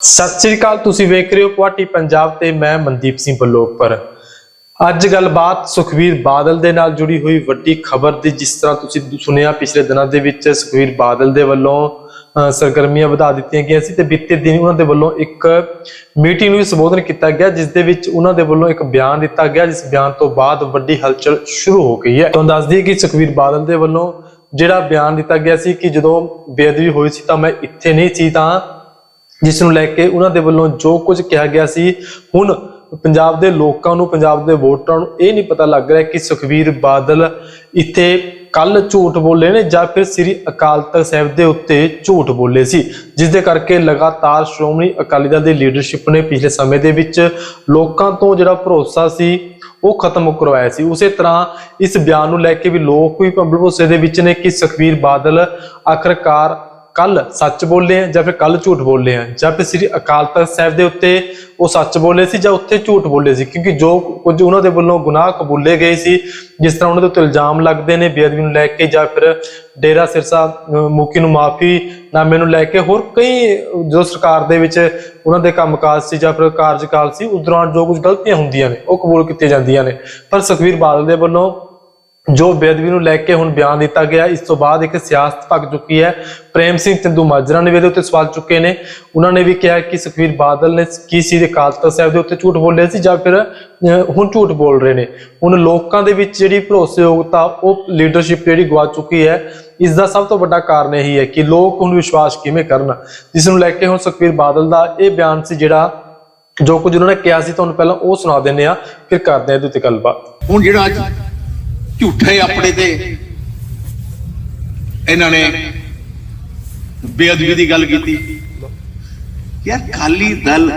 ਸਤਿ ਸ੍ਰੀ ਅਕਾਲ, ਤੁਸੀਂ ਵੇਖ ਰਹੇ ਹੋ ਪੁਆਟੀ ਪੰਜਾਬ ਤੇ ਮੈਂ ਮਨਦੀਪ ਸਿੰਘ ਬਲੋਪਰ। ਅੱਜ ਗੱਲਬਾਤ ਸੁਖਵੀਰ ਬਾਦਲ ਦੇ ਨਾਲ ਜੁੜੀ ਹੋਈ ਵੱਡੀ ਖਬਰ ਦੀ, ਜਿਸ ਤਰ੍ਹਾਂ ਤੁਸੀਂ ਸੁਣਿਆ ਪਿਛਲੇ ਦਿਨਾਂ ਦੇ ਵਿੱਚ ਸੁਖਵੀਰ ਬਾਦਲ ਦੇ ਵੱਲੋਂ ਸਰਗਰਮੀਆਂ ਵਧਾ ਦਿੱਤੀਆਂ ਗਈਆਂ ਸੀ ਤੇ ਬੀਤੇ ਦਿਨ ਉਹਨਾਂ ਦੇ ਵੱਲੋਂ ਇੱਕ ਮੀਟਿੰਗ ਨੂੰ ਵੀ ਸੰਬੋਧਨ ਕੀਤਾ ਗਿਆ, ਜਿਸ ਦੇ ਵਿੱਚ ਉਹਨਾਂ ਦੇ ਵੱਲੋਂ ਇੱਕ ਬਿਆਨ ਦਿੱਤਾ ਗਿਆ, ਜਿਸ ਬਿਆਨ ਤੋਂ ਬਾਅਦ ਵੱਡੀ ਹਲਚਲ ਸ਼ੁਰੂ ਹੋ ਗਈ ਹੈ। ਤੁਹਾਨੂੰ ਦੱਸ ਦਈਏ ਕਿ ਸੁਖਵੀਰ ਬਾਦਲ ਦੇ ਵੱਲੋਂ ਜਿਹੜਾ ਬਿਆਨ ਦਿੱਤਾ ਗਿਆ ਸੀ ਕਿ ਜਦੋਂ ਬੇਅਦਬੀ ਹੋਈ ਸੀ ਤਾਂ ਮੈਂ ਇੱਥੇ ਨਹੀਂ ਸੀ ਤਾਂ ਜਿਸ ਨੂੰ ਲੈ ਕੇ ਉਹਨਾਂ ਦੇ ਵੱਲੋਂ ਜੋ ਕੁਝ ਕਿਹਾ ਗਿਆ ਸੀ, ਹੁਣ ਪੰਜਾਬ ਦੇ ਲੋਕਾਂ ਨੂੰ, ਪੰਜਾਬ ਦੇ ਵੋਟਰਾਂ ਨੂੰ ਇਹ ਨਹੀਂ ਪਤਾ ਲੱਗ ਰਿਹਾ ਕਿ ਸੁਖਵੀਰ ਬਾਦਲ ਇੱਥੇ ਕੱਲ ਝੂਠ ਬੋਲੇ ਨੇ ਜਾਂ ਫਿਰ ਸ੍ਰੀ ਅਕਾਲ ਤਖਤ ਸਾਹਿਬ ਦੇ ਉੱਤੇ ਝੂਠ ਬੋਲੇ ਸੀ, ਜਿਸ ਦੇ ਕਰਕੇ ਲਗਾਤਾਰ ਸ਼੍ਰੋਮਣੀ ਅਕਾਲੀ ਦਲ ਦੀ ਲੀਡਰਸ਼ਿਪ ਨੇ ਪਿਛਲੇ ਸਮੇਂ ਦੇ ਵਿੱਚ ਲੋਕਾਂ ਤੋਂ ਜਿਹੜਾ ਭਰੋਸਾ ਸੀ, ਉਹ ਖਤਮ ਕਰਵਾਇਆ ਸੀ। ਉਸੇ ਤਰ੍ਹਾਂ ਇਸ ਬਿਆਨ ਨੂੰ ਲੈ ਕੇ ਵੀ ਲੋਕ ਵੀ ਭਰੋਸੇ ਦੇ ਵਿੱਚ ਨੇ ਕਿ ਸੁਖਵੀਰ ਬਾਦਲ ਆਖਰਕਾਰ ਕੱਲ ਸੱਚ ਬੋਲੇ ਆ ਜਾਂ ਫਿਰ ਕੱਲ ਝੂਠ ਬੋਲੇ ਆ? ਜਾਂ ਫਿਰ ਸ੍ਰੀ ਅਕਾਲ ਤਖਤ ਸਾਹਿਬ ਦੇ ਉੱਤੇ ਉਹ ਸੱਚ ਬੋਲੇ ਸੀ ਜਾਂ ਉੱਥੇ ਝੂਠ ਬੋਲੇ ਸੀ? ਕਿਉਂਕਿ ਜੋ ਕੁਝ ਉਹਨਾਂ ਦੇ ਵੱਲੋਂ ਗੁਨਾਹ ਕਬੂਲੇ ਗਏ ਸੀ ਜਿਸ ਤਰ੍ਹਾਂ ਉਹਨਾਂ ਦੇ ਉੱਤੇ ਇਲਜ਼ਾਮ ਲੱਗਦੇ ਨੇ ਬੇਅਦਬੀ ਨੂੰ ਲੈ ਕੇ ਜਾਂ ਫਿਰ ਡੇਰਾ ਸਿਰਸਾ ਅਹ, ਮੁਖੀ ਨੂੰ ਮਾਫੀ ਨਾਮੇ ਨੂੰ ਲੈ ਕੇ ਹੋਰ ਕਈ ਜੋ ਸਰਕਾਰ ਦੇ ਵਿੱਚ ਉਹਨਾਂ ਦੇ ਕੰਮਕਾਜ ਸੀ ਜਾਂ ਫਿਰ ਕਾਰਜਕਾਲ ਸੀ ਉਸ ਦੌਰਾਨ ਜੋ ਕੁਝ ਗਲਤੀਆਂ ਹੁੰਦੀਆਂ ਨੇ ਉਹ ਕਬੂਲ ਕੀਤੀਆਂ ਜਾਂਦੀਆਂ ਨੇ। ਪਰ ਸੁਖਵੀਰ ਬਾਦਲ ਦੇ ਵੱਲੋਂ ਜੋ ਬੇਅਦਬੀ ਨੂੰ ਲੈ ਕੇ ਹੁਣ ਬਿਆਨ ਦਿੱਤਾ ਗਿਆ, ਇਸ ਤੋਂ ਬਾਅਦ ਇੱਕ ਸਿਆਸਤ ਭਗ ਚੁੱਕੀ ਹੈ। ਪ੍ਰੇਮ ਸਿੰਘ ਚੰਦੂ ਮਾਜਰਾ ਨੇ ਵੀ ਇਹਦੇ ਉੱਤੇ ਸਵਾਲ ਚੁੱਕੇ ਨੇ। ਉਹਨਾਂ ਨੇ ਵੀ ਕਿਹਾ ਕਿ ਸੁਖਵੀਰ ਬਾਦਲ ਨੇ ਕੀ ਸੀ ਦੇ ਅਕਾਲ ਤਖਤ ਸਾਹਿਬ ਦੇ ਉੱਤੇ ਝੂਠ ਬੋਲੇ ਸੀ ਜਾਂ ਫਿਰ ਹੁਣ ਝੂਠ ਬੋਲ ਰਹੇ ਨੇ। ਹੁਣ ਲੋਕਾਂ ਦੇ ਵਿੱਚ ਜਿਹੜੀ ਭਰੋਸੇਯੋਗਤਾ, ਉਹ ਲੀਡਰਸ਼ਿਪ ਜਿਹੜੀ ਗਵਾ ਚੁੱਕੀ ਹੈ, ਇਸ ਦਾ ਸਭ ਤੋਂ ਵੱਡਾ ਕਾਰਨ ਇਹੀ ਹੈ ਕਿ ਲੋਕ ਹੁਣ ਵਿਸ਼ਵਾਸ ਕਿਵੇਂ ਕਰਨ। ਜਿਸ ਨੂੰ ਲੈ ਕੇ ਹੁਣ ਸੁਖਵੀਰ ਬਾਦਲ ਦਾ ਇਹ ਬਿਆਨ ਸੀ ਜਿਹੜਾ, ਜੋ ਕੁਝ ਉਹਨਾਂ ਨੇ ਕਿਹਾ ਸੀ, ਤੁਹਾਨੂੰ ਪਹਿਲਾਂ ਉਹ ਸੁਣਾ ਦਿੰਦੇ ਆ ਫਿਰ ਕਰਦੇ ਆ ਇਹਦੇ ਉੱਤੇ ਗੱਲਬਾਤ। ਹੁਣ ਜਿਹੜਾ ਅੱਜ ਝੂਠੇ ਆਪਣੇ ਤੇ। ਇਹਨਾਂ ਨੇ ਬੇਅਦਬੀ ਦੀ ਗੱਲ ਕੀਤੀ। ਯਾਰ ਕਾਲੀ ਦਲ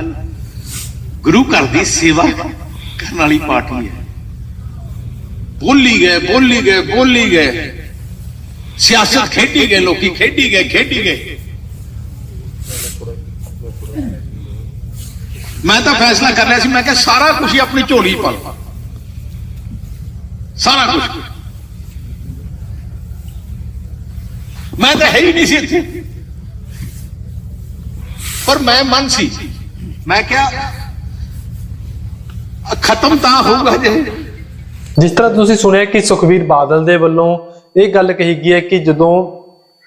ਗੁਰੂ ਘਰ ਦੀ ਸੇਵਾ ਕਰਨ ਵਾਲੀ ਪਾਰਟੀ ਹੈ। ਬੋਲੀ ਗਏ ਬੋਲੀ ਗਏ ਬੋਲੀ ਗਏ। ਸਿਆਸਤ ਖੇਡੀ ਗਏ, ਲੋਕੀ ਖੇਡੀ ਗਏ ਖੇਡੀ ਗਏ। ਮੈਂ ਤਾਂ ਫੈਸਲਾ ਕਰ ਲਿਆ ਸੀ, ਮੈਂ ਕਿਹਾ ਸਾਰਾ ਕੁਝ ਹੀ ਆਪਣੀ ਝੋਲੀ 'ਚ ਪਾ ਲਓ। ਸਾਰਾ ਕੁਝ ਮੈਂ ਤਾਂ ਹੈ ਹੀ ਨਹੀਂ ਸੀ ਇੱਥੇ। ਪਰ ਮੈਂ ਮਨ ਸੀ। ਮੈਂ ਕਿਹਾ ਖਤਮ ਤਾਂ ਹੋਊਗਾ ਜੇ। ਜਿਸ ਤਰ੍ਹਾਂ ਤੁਸੀਂ ਸੁਣਿਆ ਕਿ ਸੁਖਵੀਰ ਬਾਦਲ ਦੇ ਵੱਲੋਂ ਇਹ ਗੱਲ ਕਹੀ ਗਈ ਹੈ ਕਿ ਜਦੋਂ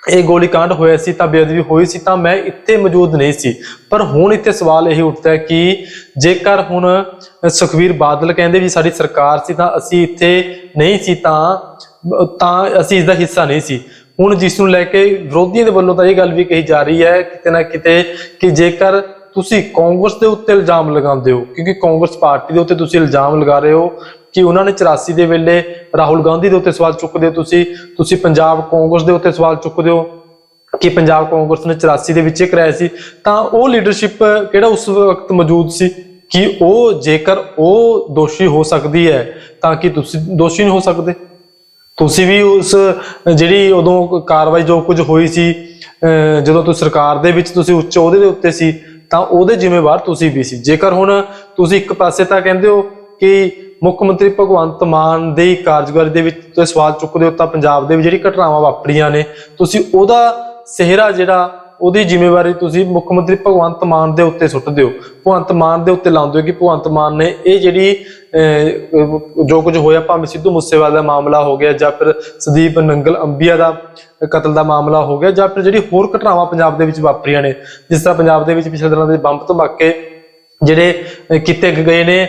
ਇਹ ਗੋਲੀकांड ਹੋਇਆ ਸੀ, ਤਾਂ ਬੇਅਦਬੀ ਹੋਈ ਸੀ, ਤਾਂ ਮੈਂ ਇੱਥੇ ਮੌਜੂਦ ਨਹੀਂ ਸੀ। ਪਰ ਹੁਣ ਇੱਥੇ ਸਵਾਲ ਇਹ ਉੱਠਦਾ ਹੈ ਕਿ ਜੇਕਰ ਹੁਣ ਸੁਖਵੀਰ ਬਾਦਲ ਕਹਿੰਦੇ ਵੀ ਸਾਡੀ ਸਰਕਾਰ ਸੀ, ਤਾਂ ਅਸੀਂ ਇੱਥੇ ਨਹੀਂ ਸੀ, ਤਾਂ ਤਾਂ ਅਸੀਂ ਇਸ ਦਾ ਹਿੱਸਾ ਨਹੀਂ ਸੀ। ਹੁਣ ਜਿਸ ਨੂੰ ਲੈ ਕੇ ਵਿਰੋਧੀਆਂ ਦੇ ਵੱਲੋਂ ਤਾਂ ਇਹ ਗੱਲ ਵੀ ਕਹੀ ਜਾ ਰਹੀ ਹੈ, ਕਿਤੇ ਨਾ ਕਿਤੇ ਕਿ ਜੇਕਰ ਤੁਸੀਂ ਕਾਂਗਰਸ ਦੇ ਉੱਤੇ ਇਲਜ਼ਾਮ ਲਗਾਉਂਦੇ ਹੋ, ਕਿਉਂਕਿ ਕਾਂਗਰਸ ਪਾਰਟੀ ਦੇ ਉੱਤੇ ਤੁਸੀਂ ਇਲਜ਼ਾਮ ਲਗਾ ਰਹੇ ਹੋ ਕਿ ਉਹਨਾਂ ਨੇ 84 ਦੇ ਵੇਲੇ ਰਾਹੁਲ ਗਾਂਧੀ ਦੇ ਉੱਤੇ ਸਵਾਲ ਚੁੱਕਦੇ ਹੋ ਤੁਸੀਂ? ਤੁਸੀਂ ਪੰਜਾਬ ਕਾਂਗਰਸ ਦੇ ਉੱਤੇ ਸਵਾਲ ਚੁੱਕਦੇ ਹੋ? ਕਿ ਪੰਜਾਬ ਕਾਂਗਰਸ ਨੇ 84 ਦੇ ਵਿੱਚ ਇਹ ਕਰਾਇਆ ਸੀ? ਤਾਂ ਉਹ ਲੀਡਰਸ਼ਿਪ ਕਿਹੜਾ ਉਸ ਵਕਤ ਮੌਜੂਦ ਸੀ? ਕਿ ਉਹ ਜੇਕਰ ਉਹ ਦੋਸ਼ੀ ਹੋ ਸਕਦੀ ਹੈ, ਤਾਂ ਕਿ ਤੁਸੀਂ ਦੋਸ਼ੀ ਨਹੀਂ ਹੋ ਸਕਦੇ? ਤੁਸੀਂ ਵੀ ਉਸ ਜਿਹੜੀ ਉਦੋਂ ਕਾਰਵਾਈ ਜੋ ਕੁਝ ਹੋਈ ਸੀ, ਅਹ, ਜਦੋਂ ਤੁਸੀਂ ਸਰਕਾਰ ਦੇ ਵਿੱਚ ਤੁਸੀਂ ਉੱਚ ਅਹੁਦੇ ਦੇ ਉੱਤੇ ਸੀ, ਤਾਂ ਉਹਦੇ ਜ਼ਿੰਮੇਵਾਰ ਤੁਸੀਂ ਵੀ ਸੀ। ਜੇਕਰ ਹੁਣ ਤੁਸੀਂ ਇੱਕ ਪਾਸੇ ਤਾਂ ਕਹਿੰਦੇ ਹੋ ਕਿ ਮੁੱਖ ਮੰਤਰੀ ਭਗਵੰਤ ਮਾਨ ਦੀ ਕਾਰਜਕਾਰੀ ਦੇ ਵਿੱਚ ਤੁਸੀਂ ਸਵਾਲ ਚੁੱਕਦੇ ਹੋ ਤਾਂ ਪੰਜਾਬ ਦੇ ਵਿੱਚ ਜਿਹੜੀ ਘਟਨਾਵਾਂ ਵਾਪਰੀਆਂ ਨੇ ਤੁਸੀਂ ਉਹਦਾ ਸਿਹਰਾ ਜਿਹੜਾ ਉਹਦੀ ਜ਼ਿੰਮੇਵਾਰੀ ਤੁਸੀਂ ਮੁੱਖ ਮੰਤਰੀ ਭਗਵੰਤ ਮਾਨ ਦੇ ਉੱਤੇ ਸੁੱਟ ਦਿਓ ਭਗਵੰਤ ਮਾਨ ਦੇ ਉੱਤੇ ਲਾਉਂਦੇ ਹੋ ਕਿ ਭਗਵੰਤ ਮਾਨ ਨੇ ਇਹ ਜਿਹੜੀ ਅਹ, ਜੋ ਕੁਝ ਹੋਇਆ ਭਾਵੇਂ ਸਿੱਧੂ ਮੂਸੇਵਾਲਾ ਦਾ ਮਾਮਲਾ ਹੋ ਗਿਆ ਜਾਂ ਫਿਰ ਸਦੀਪ ਨੰਗਲ ਅੰਬੀਆ ਦਾ ਕਤਲ ਦਾ ਮਾਮਲਾ ਹੋ ਗਿਆ ਜਾਂ ਫਿਰ ਜਿਹੜੀ ਹੋਰ ਘਟਨਾਵਾਂ ਪੰਜਾਬ ਦੇ ਵਿੱਚ ਵਾਪਰੀਆਂ ਨੇ ਜਿਸ ਤਰ੍ਹਾਂ ਪੰਜਾਬ ਦੇ ਵਿੱਚ ਪਿਛਲੇ ਦਿਨਾਂ ਦੇ ਬੰਬ ਧਮਾਕੇ ਜਿਹੜੇ ਕੀਤੇ ਗਏ ਨੇ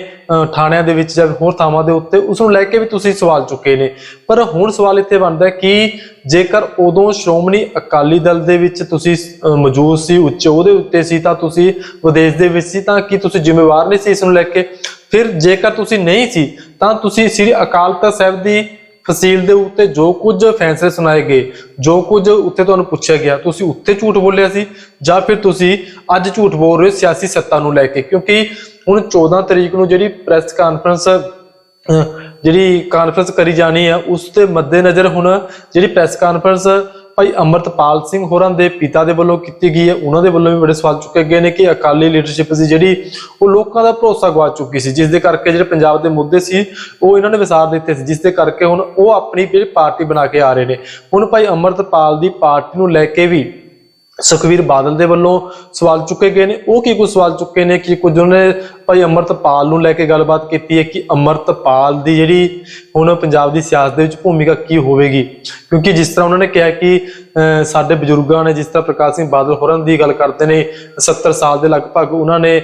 ਥਾਣਿਆਂ ਦੇ ਵਿੱਚ ਜਾਂ ਹੋਰ ਥਾਵਾਂ ਦੇ ਉੱਤੇ ਉਸ ਨੂੰ ਲੈ ਕੇ ਵੀ ਤੁਸੀਂ ਸਵਾਲ ਚੁੱਕੇ ਨੇ। ਪਰ ਹੁਣ ਸਵਾਲ ਇੱਥੇ ਬਣਦਾ ਕਿ ਜੇਕਰ ਉਦੋਂ ਸ਼੍ਰੋਮਣੀ ਅਕਾਲੀ ਦਲ ਦੇ ਵਿੱਚ ਤੁਸੀਂ ਮੌਜੂਦ ਸੀ, ਉੱਚ ਉਹਦੇ ਉੱਤੇ ਸੀ, ਤਾਂ ਤੁਸੀਂ ਵਿਦੇਸ਼ ਦੇ ਵਿੱਚ ਸੀ, ਤਾਂ ਕੀ ਤੁਸੀਂ ਜ਼ਿੰਮੇਵਾਰ ਨਹੀਂ ਸੀ ਇਸ ਨੂੰ ਲੈ ਕੇ? ਫਿਰ ਜੇਕਰ ਤੁਸੀਂ ਨਹੀਂ ਸੀ, ਤਾਂ ਤੁਸੀਂ ਸ੍ਰੀ ਅਕਾਲ ਤਖਤ ਸਾਹਿਬ ਦੀ ਫਸੀਲ ਦੇ ਉੱਤੇ ਜੋ ਕੁਝ ਫੈਸਲੇ ਸੁਣਾਏ ਗਏ, ਜੋ ਕੁਝ ਉੱਤੇ ਤੁਹਾਨੂੰ ਪੁੱਛਿਆ ਗਿਆ, ਤੁਸੀਂ ਉੱਤੇ ਝੂਠ ਬੋਲਿਆ ਸੀ ਜਾਂ ਫਿਰ ਤੁਸੀਂ ਅੱਜ ਝੂਠ ਬੋਲ ਰਹੇ ਹੋ ਸਿਆਸੀ ਸੱਤਾ ਨੂੰ ਲੈ ਕੇ? ਕਿਉਂਕਿ ਹੁਣ 14 ਤਰੀਕ ਨੂੰ ਜਿਹੜੀ ਪ੍ਰੈਸ ਕਾਨਫਰੰਸ ਜਿਹੜੀ ਕਾਨਫਰੰਸ ਕਰੀ ਜਾਣੀ ਹੈ ਉਸ ਦੇ ਮੱਦੇਨਜ਼ਰ ਹੁਣ ਜਿਹੜੀ ਪ੍ਰੈਸ ਕਾਨਫਰੰਸ ਭਾਈ ਅਮਰਤਪਾਲ ਸਿੰਘ ਹੋਰਾਂ ਦੇ ਪਿਤਾ ਦੇ ਵੱਲੋਂ ਕੀਤੀ ਗਈ ਹੈ। ਉਹਨਾਂ ਦੇ ਵੱਲੋਂ ਵੀ ਬੜੇ ਸਵਾਲ ਚੁੱਕੇ ਗਏ ਨੇ ਕਿ ਅਕਾਲੀ ਲੀਡਰਸ਼ਿਪ ਸੀ ਜਿਹੜੀ ਉਹ ਲੋਕਾਂ ਦਾ ਭਰੋਸਾ ਗਵਾ ਚੁੱਕੀ ਸੀ, ਜਿਸ ਦੇ ਕਰਕੇ ਜਿਹੜੇ ਪੰਜਾਬ ਦੇ ਮੁੱਦੇ ਸੀ, ਉਹ ਇਹਨਾਂ ਨੇ ਵਿਸਾਰ ਦਿੱਤੇ ਸੀ, ਜਿਸ ਦੇ ਕਰਕੇ ਹੁਣ ਉਹ ਆਪਣੀ ਜਿਹੜੀ ਪਾਰਟੀ ਬਣਾ ਕੇ ਆ ਰਹੇ ਨੇ। ਹੁਣ ਭਾਈ ਅਮਰਤਪਾਲ ਦੀ ਪਾਰਟੀ ਨੂੰ ਲੈ ਕੇ ਵੀ ਸੁਖਵੀਰ ਬਾਦਲ ਦੇ ਵੱਲੋਂ ਸਵਾਲ ਚੁੱਕੇ ਗਏ ਨੇ। ਉਹ ਕੀ ਕੁਝ ਸਵਾਲ ਚੁੱਕੇ ਨੇ ਕਿ ਕੁਝ ਉਹਨਾਂ ਨੇ ਭਾਈ ਅਮਰਤਪਾਲ ਨੂੰ ਲੈ ਕੇ ਗੱਲਬਾਤ ਕੀਤੀ ਹੈ ਕਿ ਅਮਰਤਪਾਲ ਦੀ ਜਿਹੜੀ ਹੁਣ ਪੰਜਾਬ ਦੀ ਸਿਆਸਤ ਦੇ ਵਿੱਚ ਭੂਮਿਕਾ ਕੀ ਹੋਵੇਗੀ? ਕਿਉਂਕਿ ਜਿਸ ਤਰ੍ਹਾਂ ਉਹਨਾਂ ਨੇ ਕਿਹਾ ਕਿ ਸਾਡੇ ਬਜ਼ੁਰਗਾਂ ਨੇ ਜਿਸ ਤਰ੍ਹਾਂ ਪ੍ਰਕਾਸ਼ ਸਿੰਘ ਬਾਦਲ ਹੋਰਾਂ ਦੀ ਗੱਲ ਕਰਦੇ ਨੇ 70 ਸਾਲ ਦੇ ਲਗਭਗ ਉਹਨਾਂ ਨੇ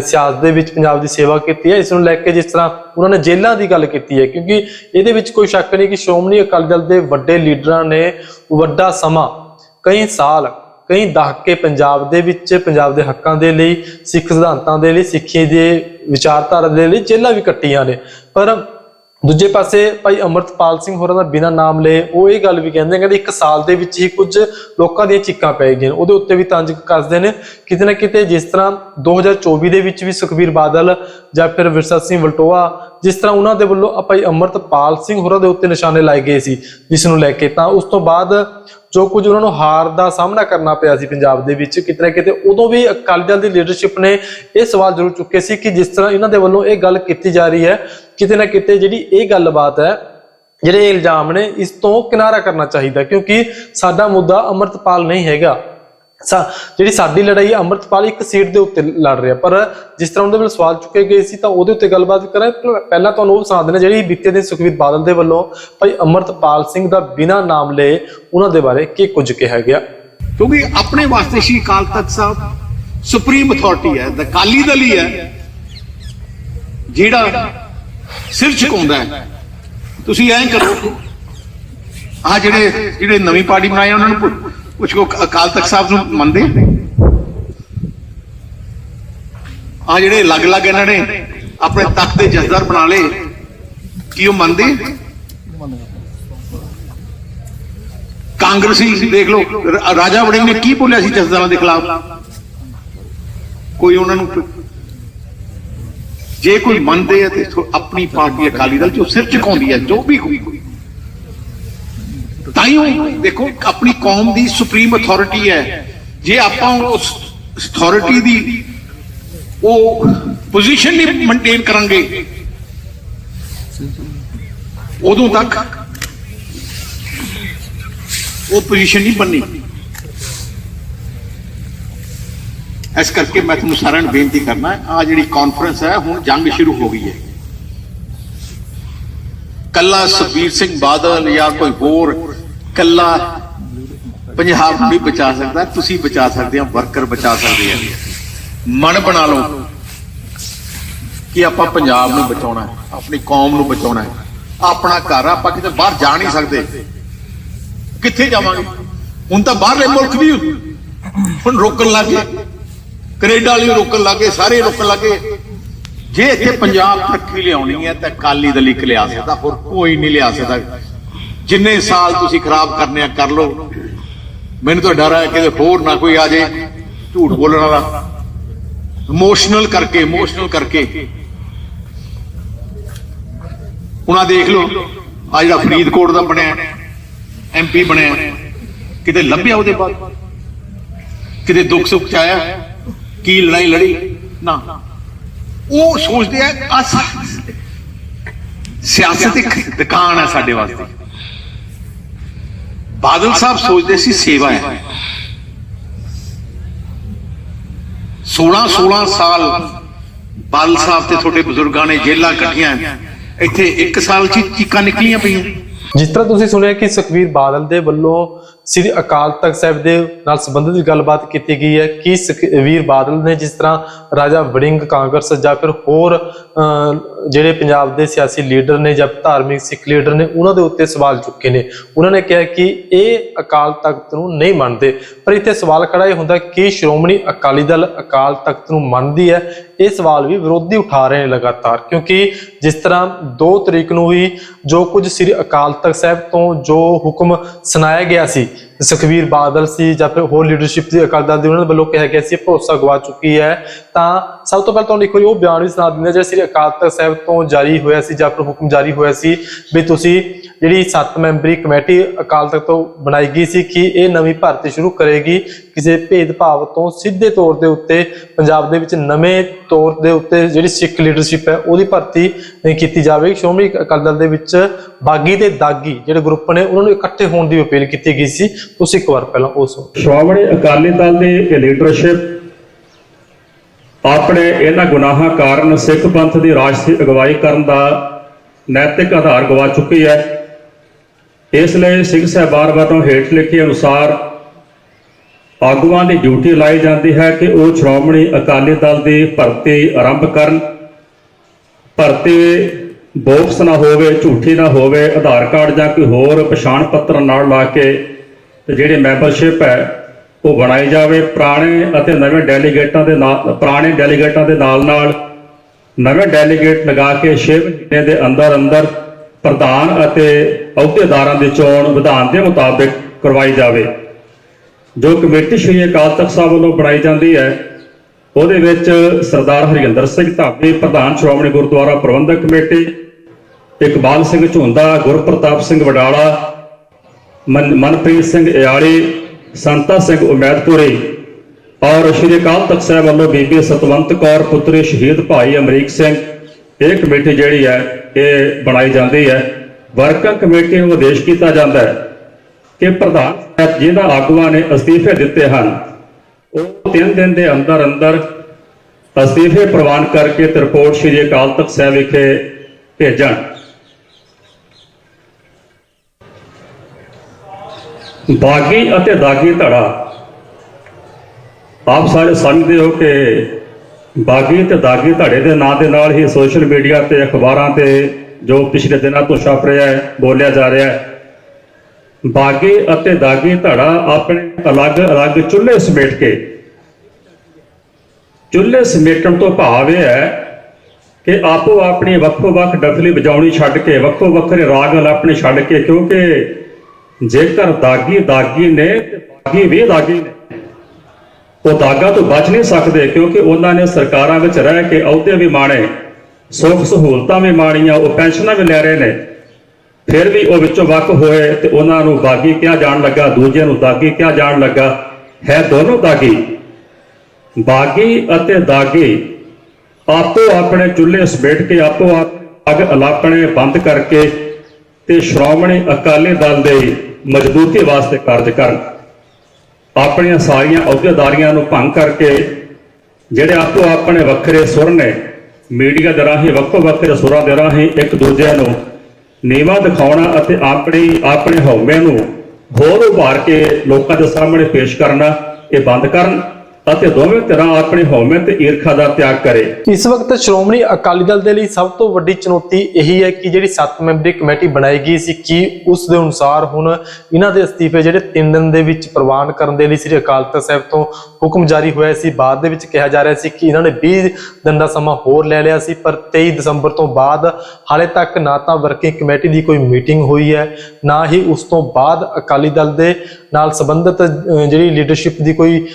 ਸਿਆਸਤ ਦੇ ਵਿੱਚ ਪੰਜਾਬ ਦੀ ਸੇਵਾ ਕੀਤੀ ਹੈ। ਇਸ ਨੂੰ ਲੈ ਕੇ ਜਿਸ ਤਰ੍ਹਾਂ ਉਹਨਾਂ ਨੇ ਜੇਲ੍ਹਾਂ ਦੀ ਗੱਲ ਕੀਤੀ ਹੈ। ਕਿਉਂਕਿ ਇਹਦੇ ਵਿੱਚ ਕੋਈ ਸ਼ੱਕ ਨਹੀਂ ਕਿ ਸ਼੍ਰੋਮਣੀ ਅਕਾਲੀ ਦਲ ਦੇ ਵੱਡੇ ਲੀਡਰਾਂ ਨੇ ਵੱਡਾ ਸਮਾਂ, ਕਈ ਸਾਲ ਕਈ ਦਹਾਕੇ ਪੰਜਾਬ ਦੇ ਵਿੱਚ, ਪੰਜਾਬ ਦੇ ਹੱਕਾਂ ਦੇ ਲਈ, ਸਿੱਖ ਸਿਧਾਂਤਾਂ ਦੇ ਲਈ, ਸਿੱਖੀ ਦੇ ਵਿਚਾਰਧਾਰਾ ਦੇ ਲਈ ਜੇਲ੍ਹਾਂ ਵੀ ਕੱਟੀਆਂ ਨੇ ਪਰ ਦੂਜੇ ਪਾਸੇ ਭਾਈ ਅਮਰਤਪਾਲ ਸਿੰਘ ਹੋਰਾਂ ਦਾ ਬਿਨਾਂ ਨਾਮ ਲਏ ਉਹ ਇਹ ਗੱਲ ਵੀ ਕਹਿੰਦੇ ਕਹਿੰਦੇ ਇੱਕ ਸਾਲ ਦੇ ਵਿੱਚ ਹੀ ਕੁਝ ਲੋਕਾਂ ਦੀਆਂ ਚੀਕਾਂ ਪੈ ਗਈਆਂ ਨੇ। ਉਹਦੇ ਉੱਤੇ ਵੀ ਤੰਜ ਕੱਸਦੇ ਨੇ ਕਿਤੇ ਨਾ ਕਿਤੇ ਜਿਸ ਤਰ੍ਹਾਂ 2024 ਦੇ ਵਿੱਚ ਵੀ ਸੁਖਬੀਰ ਬਾਦਲ ਜਾਂ ਫਿਰ ਵਿਰਸਾ ਸਿੰਘ ਵਲਟੋਆ ਜਿਸ ਤਰ੍ਹਾਂ ਉਹਨਾਂ ਦੇ ਵੱਲੋਂ ਆ ਭਾਈ ਅਮਰਤਪਾਲ ਸਿੰਘ ਹੋਰਾਂ ਦੇ ਉੱਤੇ ਨਿਸ਼ਾਨੇ ਲਾਏ ਗਏ ਸੀ, ਜਿਸ ਨੂੰ ਲੈ ਕੇ, ਤਾਂ ਉਸ ਤੋਂ ਬਾਅਦ ਜੋ ਕੁਝ ਉਹਨਾਂ ਨੂੰ ਹਾਰ ਦਾ ਸਾਹਮਣਾ ਕਰਨਾ ਪਿਆ ਸੀ ਪੰਜਾਬ ਦੇ ਵਿੱਚ, ਕਿਤੇ ਨਾ ਕਿਤੇ ਉਦੋਂ ਵੀ ਅਕਾਲੀ ਦਲ ਦੀ ਲੀਡਰਸ਼ਿਪ ਨੇ ਇਹ ਸਵਾਲ ਜ਼ਰੂਰ ਚੁੱਕੇ ਸੀ ਕਿ ਜਿਸ ਤਰ੍ਹਾਂ ਇਹਨਾਂ ਦੇ ਵੱਲੋਂ ਇਹ ਗੱਲ ਕੀਤੀ ਜਾ ਰਹੀ ਹੈ, ਕਿਤੇ ਨਾ ਕਿਤੇ ਜਿਹੜੀ ਇਹ ਗੱਲਬਾਤ ਹੈ, ਜਿਹੜੇ ਇਲਜ਼ਾਮ ਨੇ, ਇਸ ਤੋਂ ਕਿਨਾਰਾ ਕਰਨਾ ਚਾਹੀਦਾ, ਕਿਉਂਕਿ ਸਾਡਾ ਮੁੱਦਾ ਅਮਰਤਪਾਲ ਨਹੀਂ ਹੈਗਾ। ਸਾ ਜਿਹੜੀ ਸਾਡੀ ਲੜਾਈ ਹੈ, ਅਮਰਤਪਾਲ ਇੱਕ ਸੀਟ ਦੇ ਉੱਤੇ ਲੜ ਰਿਹਾ। ਪਰ ਜਿਸ ਤਰ੍ਹਾਂ ਉਹਦੇ ਵੱਲ ਸਵਾਲ ਚੁੱਕੇ ਗਏ ਸੀ, ਤਾਂ ਉਹਦੇ ਉੱਤੇ ਗੱਲਬਾਤ ਕਰਾਂ। ਪਹਿਲਾਂ ਤੁਹਾਨੂੰ ਉਹ ਸੁਣਾ ਦੇਣਾ ਜਿਹੜੀ ਬੀਤੇ ਦਿਨ ਸੁਖਵੀਰ ਬਾਦਲ ਦੇ ਵੱਲੋਂ ਭਾਈ ਅਮਰਤਪਾਲ ਸਿੰਘ ਦਾ ਬਿਨਾਂ ਨਾਮ ਲਏ ਉਹਨਾਂ ਦੇ ਬਾਰੇ ਕੀ ਕੁਝ ਕਿਹਾ ਗਿਆ? ਕਿਉਂਕਿ ਆਪਣੇ ਵਾਸਤੇ ਸ਼੍ਰੀ ਅਕਾਲ ਤਖਤ ਸਾਹਿਬ ਸੁਪਰੀਮ ਅਥਾਰਟੀ ਹੈ ਦ ਕਾਲੀ ਦਲ ਹੀ ਹੈ, ਜਿਹੜਾ ਸਿਰ ਝੁਕਾਉਂਦਾ ਹੈ। ਤੁਸੀਂ ਐਂ ਕਰੋ ਆ ਜਿਹੜੇ ਜਿਹੜੇ ਨਵੀਂ ਪਾਰਟੀ ਬਣਾਈ ਉਹਨਾਂ ਨੂੰ ਪੁ- ਪੁੱਛੋ ਅਕਾਲ ਤਖਤ ਸਾਹਿਬ ਨੂੰ ਮੰਨਦੇ? ਆ ਜਿਹੜੇ ਅਲੱਗ-ਅਲੱਗ ਇਹਨਾਂ ਨੇ ਆਪਣੇ ਤਖਤ ਦੇ ਜਥੇਦਾਰ ਬਣਾ ਲਏ, ਕੀ ਉਹ ਮੰਨਦੇ? ਕਾਂਗਰਸੀ, ਦੇਖ ਲਓ ਰਾਜਾ ਵੜਿੰਗ ਨੇ ਕੀ ਬੋਲਿਆ ਸੀ ਜਥੇਦਾਰਾਂ ਦੇ ਖਿਲਾਫ? ਕੋਈ ਉਹਨਾਂ ਨੂੰ ਜੇ ਕੋਈ ਮੰਨਦੇ ਆ ਤੇ ਆਪਣੀ ਪਾਰਟੀ ਅਕਾਲੀ ਦਲ ਜੋ ਸਿਰ ਝੁਕਾਉਂਦੀ ਹੈ ਜੋ ਵੀ ਕੋਈ ਤਾਈਓ ਦੇਖੋ, ਆਪਣੀ ਕੌਮ ਦੀ ਸੁਪਰੀਮ ਅਥਾਰਟੀ ਹੈ। ਜੇ ਆਪਾਂ ਉਸ ਅਥਾਰਟੀ ਦੀ ਉਹ ਪੋਜੀਸ਼ਨ ਨਹੀਂ ਮੇਨਟੇਨ ਕਰਾਂਗੇ, ਉਦੋਂ ਤੱਕ ਉਹ ਪੋਜੀਸ਼ਨ ਨਹੀਂ ਬਣਨੀ। ਇਸ ਕਰਕੇ ਮੈਂ ਤੁਹਾਨੂੰ ਸਾਰਿਆਂ ਨੂੰ ਬੇਨਤੀ ਕਰਨਾ ਆ ਜਿਹੜੀ ਕਾਨਫਰੰਸ ਹੈ, ਹੁਣ ਜੰਗ ਸ਼ੁਰੂ ਹੋ ਗਈ ਹੈ। ਕੱਲਾ ਸੁਖਬੀਰ ਸਿੰਘ ਬਾਦਲ ਜਾਂ ਕੋਈ ਹੋਰ ਕੱਲਾ ਪੰਜਾਬ ਨੂੰ ਨਹੀਂ ਬਚਾ ਸਕਦਾ, ਤੁਸੀਂ ਬਚਾ ਸਕਦੇ ਆ, ਵਰਕਰ ਬਚਾ ਸਕਦੇ ਆ। ਮਨ ਬਣਾ ਲਓ ਕਿ ਆਪਾਂ ਪੰਜਾਬ ਨੂੰ ਬਚਾਉਣਾ ਆਪਣੀ ਕੌਮ ਨੂੰ ਬਚਾਉਣਾ ਆਪਣਾ ਘਰ ਆਪਾਂ ਕਿਤੇ ਬਾਹਰ ਜਾ ਨਹੀਂ ਸਕਦੇ। ਕਿੱਥੇ ਜਾਵਾਂਗੇ? ਹੁਣ ਤਾਂ ਬਾਹਰਲੇ ਮੁਲਕ ਵੀ ਹੁਣ ਰੋਕਣ ਲੱਗੇ ਕੈਨੇਡਾ ਵਾਲੇ ਵੀ ਰੋਕਣ ਲੱਗੇ ਸਾਰੇ ਰੋਕਣ ਲੱਗੇ ਜੇ ਇੱਥੇ ਪੰਜਾਬ ਤਰੱਕੀ ਲਿਆਉਣੀ ਹੈ, ਤਾਂ ਕਾਲੀ ਦਲ ਇੱਕ ਲਿਆ ਸਕਦਾ, ਹੋਰ ਕੋਈ ਨਹੀਂ ਲਿਆ ਸਕਦਾ। ਜਿੰਨੇ ਸਾਲ ਤੁਸੀਂ ਖਰਾਬ ਕਰਨੇ ਆ, ਕਰ ਲਓ। ਮੈਨੂੰ ਤਾਂ ਡਰ ਹੈ ਕਿ ਹੋਰ ਨਾ ਕੋਈ ਆ ਜਾਏ। ਝੂਠ ਬੋਲਣ ਵਾਲਾ। ਇਮੋਸ਼ਨਲ ਕਰਕੇ ਇਮੋਸ਼ਨਲ ਕਰਕੇ। ਉਹਨਾਂ ਦੇਖ ਲਓ, ਆ ਜਿਹੜਾ ਫਰੀਦਕੋਟ ਦਾ ਬਣਿਆ ਐਮਪੀ ਬਣਿਆ, ਕਿਤੇ ਲੱਭਿਆ ਉਹਦੇ ਬਾਅਦ? ਕਿਤੇ ਦੁੱਖ ਸੁੱਖ ਚ ਆਇਆ? ਕੀ ਲੜਾਈ ਲੜੀ? ਨਾ। ਉਹ ਸੋਚਦੇ ਆ ਆ ਸਿਆਸਤ ਇੱਕ ਦੁਕਾਨ ਹੈ ਸਾਡੇ ਵਾਸਤੇ। ਬਾਦਲ ਸਾਹਿਬ ਸੋਚਦੇ ਸੀ ਸੇਵਾ ਹੈ। 16 16 ਸਾਲ ਬਾਦਲ ਸਾਹਿਬ ਤੇ ਤੁਹਾਡੇ ਬਜ਼ੁਰਗਾਂ ਨੇ ਜੇਲਾਂ ਕੱਟੀਆਂ ਇੱਥੇ 1 ਸਾਲ ਚ ਚੀਕਾਂ ਨਿਕਲੀਆਂ ਪਈਆਂ। ਜਿਸ ਤਰ੍ਹਾਂ ਤੁਸੀਂ ਸੁਣਿਆ ਕਿ ਸੁਖਬੀਰ ਬਾਦਲ ਦੇ ਵੱਲੋਂ ਸ੍ਰੀ ਅਕਾਲ ਤਖਤ ਸਾਹਿਬ ਦੇ ਨਾਲ ਸੰਬੰਧਿਤ ਗੱਲਬਾਤ ਕੀਤੀ ਗਈ ਹੈ ਕਿ ਸੁਖਬੀਰ ਬਾਦਲ ਨੇ ਜਿਸ ਤਰ੍ਹਾਂ ਰਾਜਾ ਵੜਿੰਗ ਕਾਂਗਰਸ ਜਾਂ ਫਿਰ ਹੋਰ ਜਿਹੜੇ ਪੰਜਾਬ ਦੇ ਸਿਆਸੀ ਲੀਡਰ ਨੇ ਜਾਂ ਧਾਰਮਿਕ ਸਿੱਖ ਲੀਡਰ ਨੇ, ਉਹਨਾਂ ਦੇ ਉੱਤੇ ਸਵਾਲ ਚੁੱਕੇ ਨੇ। ਉਹਨਾਂ ਨੇ ਕਿਹਾ ਕਿ ਇਹ ਅਕਾਲ ਤਖਤ ਨੂੰ ਨਹੀਂ ਮੰਨਦੇ। ਪਰ ਇੱਥੇ ਸਵਾਲ ਖੜਾ ਇਹ ਹੁੰਦਾ ਕਿ ਸ਼੍ਰੋਮਣੀ ਅਕਾਲੀ ਦਲ ਅਕਾਲ ਤਖਤ ਨੂੰ ਮੰਨਦੀ ਹੈ ਇਹ ਸਵਾਲ ਵੀ ਵਿਰੋਧੀ ਉਠਾ ਰਹੇ ਨੇ ਲਗਾਤਾਰ, ਕਿਉਂਕਿ ਜਿਸ ਤਰ੍ਹਾਂ 2 ਤਰੀਕ ਨੂੰ ਹੀ ਜੋ ਕੁਝ ਸ੍ਰੀ ਅਕਾਲ ਤਖਤ ਸਾਹਿਬ ਤੋਂ ਜੋ ਹੁਕਮ ਸੁਣਾਇਆ ਗਿਆ ਸੀ ਸੁਖਵੀਰ ਬਾਦਲ ਸੀ ਜਾਂ ਫਿਰ ਹੋਰ ਲੀਡਰਸ਼ਿਪ ਦੀ ਅਕਾਲ ਦਲ ਦੀ ਉਹਨਾਂ ਵੱਲੋਂ ਕਿਹਾ ਗਿਆ ਸੀ ਭਰੋਸਾ ਗਵਾ ਚੁੱਕੀ ਹੈ, ਤਾਂ ਸਭ ਤੋਂ ਪਹਿਲਾਂ ਤੁਹਾਨੂੰ ਇੱਕ ਵਾਰੀ ਉਹ ਬਿਆਨ ਵੀ ਸੁਣਾ ਦਿੰਦੇ ਜਿਹੜਾ ਸ੍ਰੀ ਅਕਾਲ ਤਖਤ ਸਾਹਿਬ ਤੋਂ ਜਾਰੀ ਹੋਇਆ ਸੀ ਜਾਂ ਫਿਰ ਹੁਕਮ ਜਾਰੀ ਹੋਇਆ ਸੀ, ਵੀ ਤੁਸੀਂ ਜਿਹੜੀ 7 ਮੈਂਬਰੀ ਕਮੇਟੀ ਅਕਾਲ ਤਖਤ ਤੋਂ ਬਣਾਈ ਗਈ ਸੀ ਕਿ ਇਹ ਨਵੀਂ ਭਰਤੀ ਸ਼ੁਰੂ ਕਰੇਗੀ। ਕਿਸੇ ਭੇਦਭਾਵ ਤੋਂ ਸਿੱਧੇ ਤੌਰ ਦੇ ਉੱਤੇ ਪੰਜਾਬ ਦੇ ਵਿੱਚ ਨਵੇਂ ਤੌਰ ਦੇ ਉੱਤੇ ਜਿਹੜੀ ਸਿੱਖ ਲੀਡਰਸ਼ਿਪ ਹੈ, ਉਹਦੀ ਭਰਤੀ ਕੀਤੀ ਜਾਵੇ ਸ਼੍ਰੋਮਣੀ ਅਕਾਲੀ ਦਲ ਦੇ ਵਿੱਚ ਬਾਗੀ ਤੇ ਦਾਗੀ ਜਿਹੜੇ ਗਰੁੱਪ ਨੇ, ਉਹਨਾਂ ਨੂੰ ਇਕੱਠੇ ਹੋਣ ਦੀ ਅਪੀਲ ਕੀਤੀ ਗਈ ਸੀ। ਤੁਸੀਂ ਇੱਕ ਵਾਰ ਪਹਿਲਾਂ ਉਹ ਸੁਣੋ। ਸ਼੍ਰੋਮਣੀ ਅਕਾਲੀ ਦਲ ਦੀ ਇਹ ਲੀਡਰਸ਼ਿਪ ਆਪਣੇ ਇਹਨਾਂ ਗੁਨਾਹਾਂ ਕਾਰਨ ਸਿੱਖ ਪੰਥ ਦੀ ਰਾਜਸੀ ਅਗਵਾਈ ਕਰਨ ਦਾ ਨੈਤਿਕ ਆਧਾਰ ਗਵਾ ਚੁੱਕੀ ਹੈ। ਇਸ ਲਈ ਸਿੰਘ ਸਾਹਿਬਾਨ ਵੱਲੋਂ ਹੇਠ ਲਿਖੇ ਅਨੁਸਾਰ ਆਗੂਆਂ ਦੀ ਡਿਊਟੀ ਲਾਈ ਜਾਂਦੀ ਹੈ ਕਿ ਉਹ ਸ਼੍ਰੋਮਣੀ ਅਕਾਲੀ ਦਲ ਦੀ ਭਰਤੀ ਆਰੰਭ ਕਰਨ। ਭਰਤੀ ਬੋਕਸ ਨਾ ਹੋਵੇ, ਝੂਠੀ ਨਾ ਹੋਵੇ, ਆਧਾਰ ਕਾਰਡ ਜਾਂ ਕੋਈ ਹੋਰ ਪਛਾਣ ਪੱਤਰ ਨਾਲ ਲਾ ਕੇ ਤੇ ਜਿਹੜੀ ਮੈਂਬਰਸ਼ਿਪ ਹੈ, ਉਹ ਬਣਾਈ ਜਾਵੇ। ਪੁਰਾਣੇ ਅਤੇ ਨਵੇਂ ਡੈਲੀਗੇਟਾਂ ਦੇ ਨਾਲ, ਪੁਰਾਣੇ ਡੈਲੀਗੇਟਾਂ ਦੇ ਨਾਲ ਨਾਲ ਨਵੇਂ ਡੈਲੀਗੇਟ ਲਗਾ ਕੇ 6 ਮਹੀਨੇ ਦੇ ਅੰਦਰ ਅੰਦਰ ਪ੍ਰਧਾਨ ਅਤੇ ਅਹੁਦੇਦਾਰਾਂ ਦੀ ਚੋਣ ਵਿਧਾਨ ਦੇ ਮੁਤਾਬਿਕ ਕਰਵਾਈ ਜਾਵੇ। ਜੋ ਕਮੇਟੀ ਸ਼੍ਰੀ ਅਕਾਲ ਤਖਤ ਸਾਹਿਬ ਵੱਲੋਂ ਬਣਾਈ ਜਾਂਦੀ ਹੈ, ਉਹਦੇ ਵਿੱਚ ਸਰਦਾਰ ਹਰਿੰਦਰ ਸਿੰਘ ਧਾਬੀ ਪ੍ਰਧਾਨ ਸ਼੍ਰੋਮਣੀ ਗੁਰਦੁਆਰਾ ਪ੍ਰਬੰਧਕ ਕਮੇਟੀ, ਇਕਬਾਲ ਸਿੰਘ ਝੁੰਦਾ, ਗੁਰਪ੍ਰਤਾਪ ਸਿੰਘ ਵਡਾਲਾ, ਮਨ- ਮਨਪ੍ਰੀਤ ਸਿੰਘ ਇਆਲੀ, ਸੰਤਾ ਸਿੰਘ ਉਮੈਦਪੁਰੀ ਔਰ ਸ਼੍ਰੀ ਅਕਾਲ ਤਖਤ ਸਾਹਿਬ ਵੱਲੋਂ ਬੀਬੀ ਸਤਵੰਤ ਕੌਰ ਪੁੱਤਰੀ ਸ਼ਹੀਦ ਭਾਈ ਅਮਰੀਕ ਸਿੰਘ। ਇਹ ਕਮੇਟੀ ਜਿਹੜੀ ਹੈ ਇਹ ਬਣਾਈ ਜਾਂਦੀ ਹੈ। ਵਰਕਿੰਗ ਕਮੇਟੀ ਨੂੰ ਆਦੇਸ਼ ਕੀਤਾ ਜਾਂਦਾ ਹੈ ਕਿ ਪ੍ਰਧਾਨ ਸਾਹਿਬ ਜਿਹਨਾਂ ਆਗੂਆਂ ਨੇ ਅਸਤੀਫੇ ਦਿੱਤੇ ਹਨ, ਉਹ ਤਿੰਨ ਦਿਨ ਦੇ ਅੰਦਰ ਅੰਦਰ ਅਸਤੀਫੇ ਪ੍ਰਵਾਨ ਕਰਕੇ ਤੇ ਰਿਪੋਰਟ ਸ਼੍ਰੀ ਅਕਾਲ ਤਖਤ ਸਾਹਿਬ ਵਿਖੇ ਭੇਜਣ। ਬਾਗੀ ਅਤੇ ਦਾਗੀ ਧੜਾ ਆਪ ਸਾਰੇ ਸਮਝਦੇ ਹੋ ਕਿ ਬਾਗੀ ਤੇ ਦਾਗੀ ਧੜੇ ਦੇ ਨਾਂ ਦੇ ਨਾਲ ਹੀ ਸੋਸ਼ਲ ਮੀਡੀਆ ਤੇ ਅਖਬਾਰਾਂ ਤੇ ਜੋ ਪਿਛਲੇ ਦਿਨਾਂ ਤੋਂ ਛਪ ਰਿਹਾ ਹੈ, ਬੋਲਿਆ ਜਾ ਰਿਹਾ ਹੈ। ਬਾਗੀ ਅਤੇ ਦਾਗੀ ਧੜਾ ਆਪਣੇ ਅਲੱਗ-ਅਲੱਗ ਚੁੱਲ੍ਹੇ ਸਮੇਟ ਕੇ। ਚੁੱਲ੍ਹੇ ਸਮੇਟਣ ਤੋਂ ਭਾਵ ਇਹ ਹੈ ਕਿ ਆਪੋ ਆਪਣੀ ਵੱਖੋ ਵੱਖ ਡਫਲੀ ਵਜਾਉਣੀ ਛੱਡ ਕੇ, ਵੱਖੋ ਵੱਖਰੇ ਰਾਗ ਅਲਾਪਣੇ ਛੱਡ ਕੇ, ਕਿਉਂਕਿ ਜੇਕਰ ਦਾਗੀ ਦਾਗੀ ਨੇ ਤੇ ਬਾਗੀ ਵੀ ਦਾਗੀ ਨੇ ਉਹ ਦਾਗਾ ਤੋਂ ਬਚ ਨਹੀਂ ਸਕਦੇ ਕਿਉਂਕਿ ਉਹਨਾਂ ਨੇ ਸਰਕਾਰਾਂ ਵਿੱਚ ਰਹਿ ਕੇ ਅਹੁਦੇ ਵੀ ਮਾਣੇ, ਸੁੱਖ ਸਹੂਲਤਾਂ ਵੀ ਮਾਣੀਆਂ, ਉਹ ਪੈਨਸ਼ਨਾਂ ਵੀ ਲੈ ਰਹੇ ਨੇ। ਫਿਰ ਵੀ ਉਹ ਵਿੱਚੋਂ ਵੱਖ ਹੋਏ ਤੇ ਉਹਨਾਂ ਨੂੰ ਬਾਗੀ ਕਿਹਾ ਜਾਣ ਲੱਗਾ, ਦੂਜਿਆਂ ਨੂੰ ਦਾਗੀ ਕਿਹਾ ਜਾਣ ਲੱਗਾ। ਹੈ ਦੋਨੋਂ ਦਾਗੀ। ਬਾਗੀ ਅਤੇ ਦਾਗੀ ਆਪੋ ਆਪਣੇ ਚੁੱਲ੍ਹੇ ਸਮੇਟ ਕੇ ਆਪੋ ਆਪ ਅੱਗ ਅਲਾਪਣੇ ਬੰਦ ਕਰਕੇ ਤੇ ਸ਼੍ਰੋਮਣੀ ਅਕਾਲੀ ਦਲ ਦੇ ਮਜ਼ਬੂਤੀ ਵਾਸਤੇ ਕਾਰਜ ਕਰਨ। ਆਪਣੀਆਂ ਸਾਰੀਆਂ ਅਹੁਦੇਦਾਰੀਆਂ ਨੂੰ ਭੰਗ ਕਰਕੇ ਜਿਹੜੇ ਆਪੋ ਆਪਣੇ ਵੱਖਰੇ ਸੁਰ ਨੇ, ਮੀਡੀਆ ਦੇ ਰਾਹੀਂ ਵੱਖੋ ਵੱਖਰੇ ਸੁਰਾਂ ਦੇ ਰਾਹੀਂ ਇੱਕ ਦੂਜੇ ਨੂੰ ਨੀਵਾ ਦਿਖਾਉਣਾ ਅਤੇ ਆਪਣੀ, ਆਪਣੇ ਹਉਮੈ ਨੂੰ ਹੋਰ ਉਭਾਰ ਕੇ ਲੋਕਾਂ ਦੇ ਸਾਹਮਣੇ ਪੇਸ਼ ਕਰਨਾ, ਇਹ ਬੰਦ ਕਰਨ। ਅਤੇ ਦੋਵੇਂ ਧਿਰਾਂ ਆਪਣੇ ਹਉਮੈ ਤੇ ਈਰਖਾ ਦਾ ਤਿਆਗ ਕਰੇ। ਇਸ ਵਕਤ ਸ਼੍ਰੋਮਣੀ ਅਕਾਲੀ ਦਲ ਦੇ ਲਈ ਸਭ ਤੋਂ ਵੱਡੀ ਚੁਣੌਤੀ ਇਹੀ ਹੈ ਕਿ ਜਿਹੜੀ 7 ਮੈਂਬਰੀ ਕਮੇਟੀ ਬਣਾਈ ਗਈ ਸੀ ਕਿ ਉਸ ਦੇ ਅਨੁਸਾਰ ਹੁਣ ਇਹਨਾਂ ਦੇ ਅਸਤੀਫੇ ਜਿਹੜੇ 3 ਦਿਨ ਦੇ ਵਿੱਚ ਪ੍ਰਵਾਨ ਕਰਨ ਦੇ ਲਈ ਸ੍ਰੀ ਅਕਾਲ ਤਖਤ ਸਾਹਿਬ ਤੋਂ ਹੁਕਮ ਜਾਰੀ ਹੋਇਆ ਸੀ। ਬਾਅਦ ਦੇ ਵਿੱਚ ਕਿਹਾ ਜਾ ਰਿਹਾ ਸੀ ਕਿ ਇਹਨਾਂ ਨੇ 20 ਦਿਨ ਦਾ ਸਮਾਂ ਹੋਰ ਲੈ ਲਿਆ ਸੀ, ਪਰ 23 ਦਸੰਬਰ ਤੋਂ ਬਾਅਦ ਹਾਲੇ ਤੱਕ ਨਾ ਤਾਂ ਵਰਕਿੰਗ ਕਮੇਟੀ ਦੀ ਕੋਈ ਮੀਟਿੰਗ ਹੋਈ ਹੈ, ਨਾ ਹੀ ਉਸ ਤੋਂ ਬਾਅਦ ਅਕਾਲੀ ਦਲ ਦੇ ਨਾਲ ਸੰਬੰਧਿਤ ਜਿਹੜੀ ਲੀਡਰਸ਼ਿਪ ਦੀ ਕੋਈ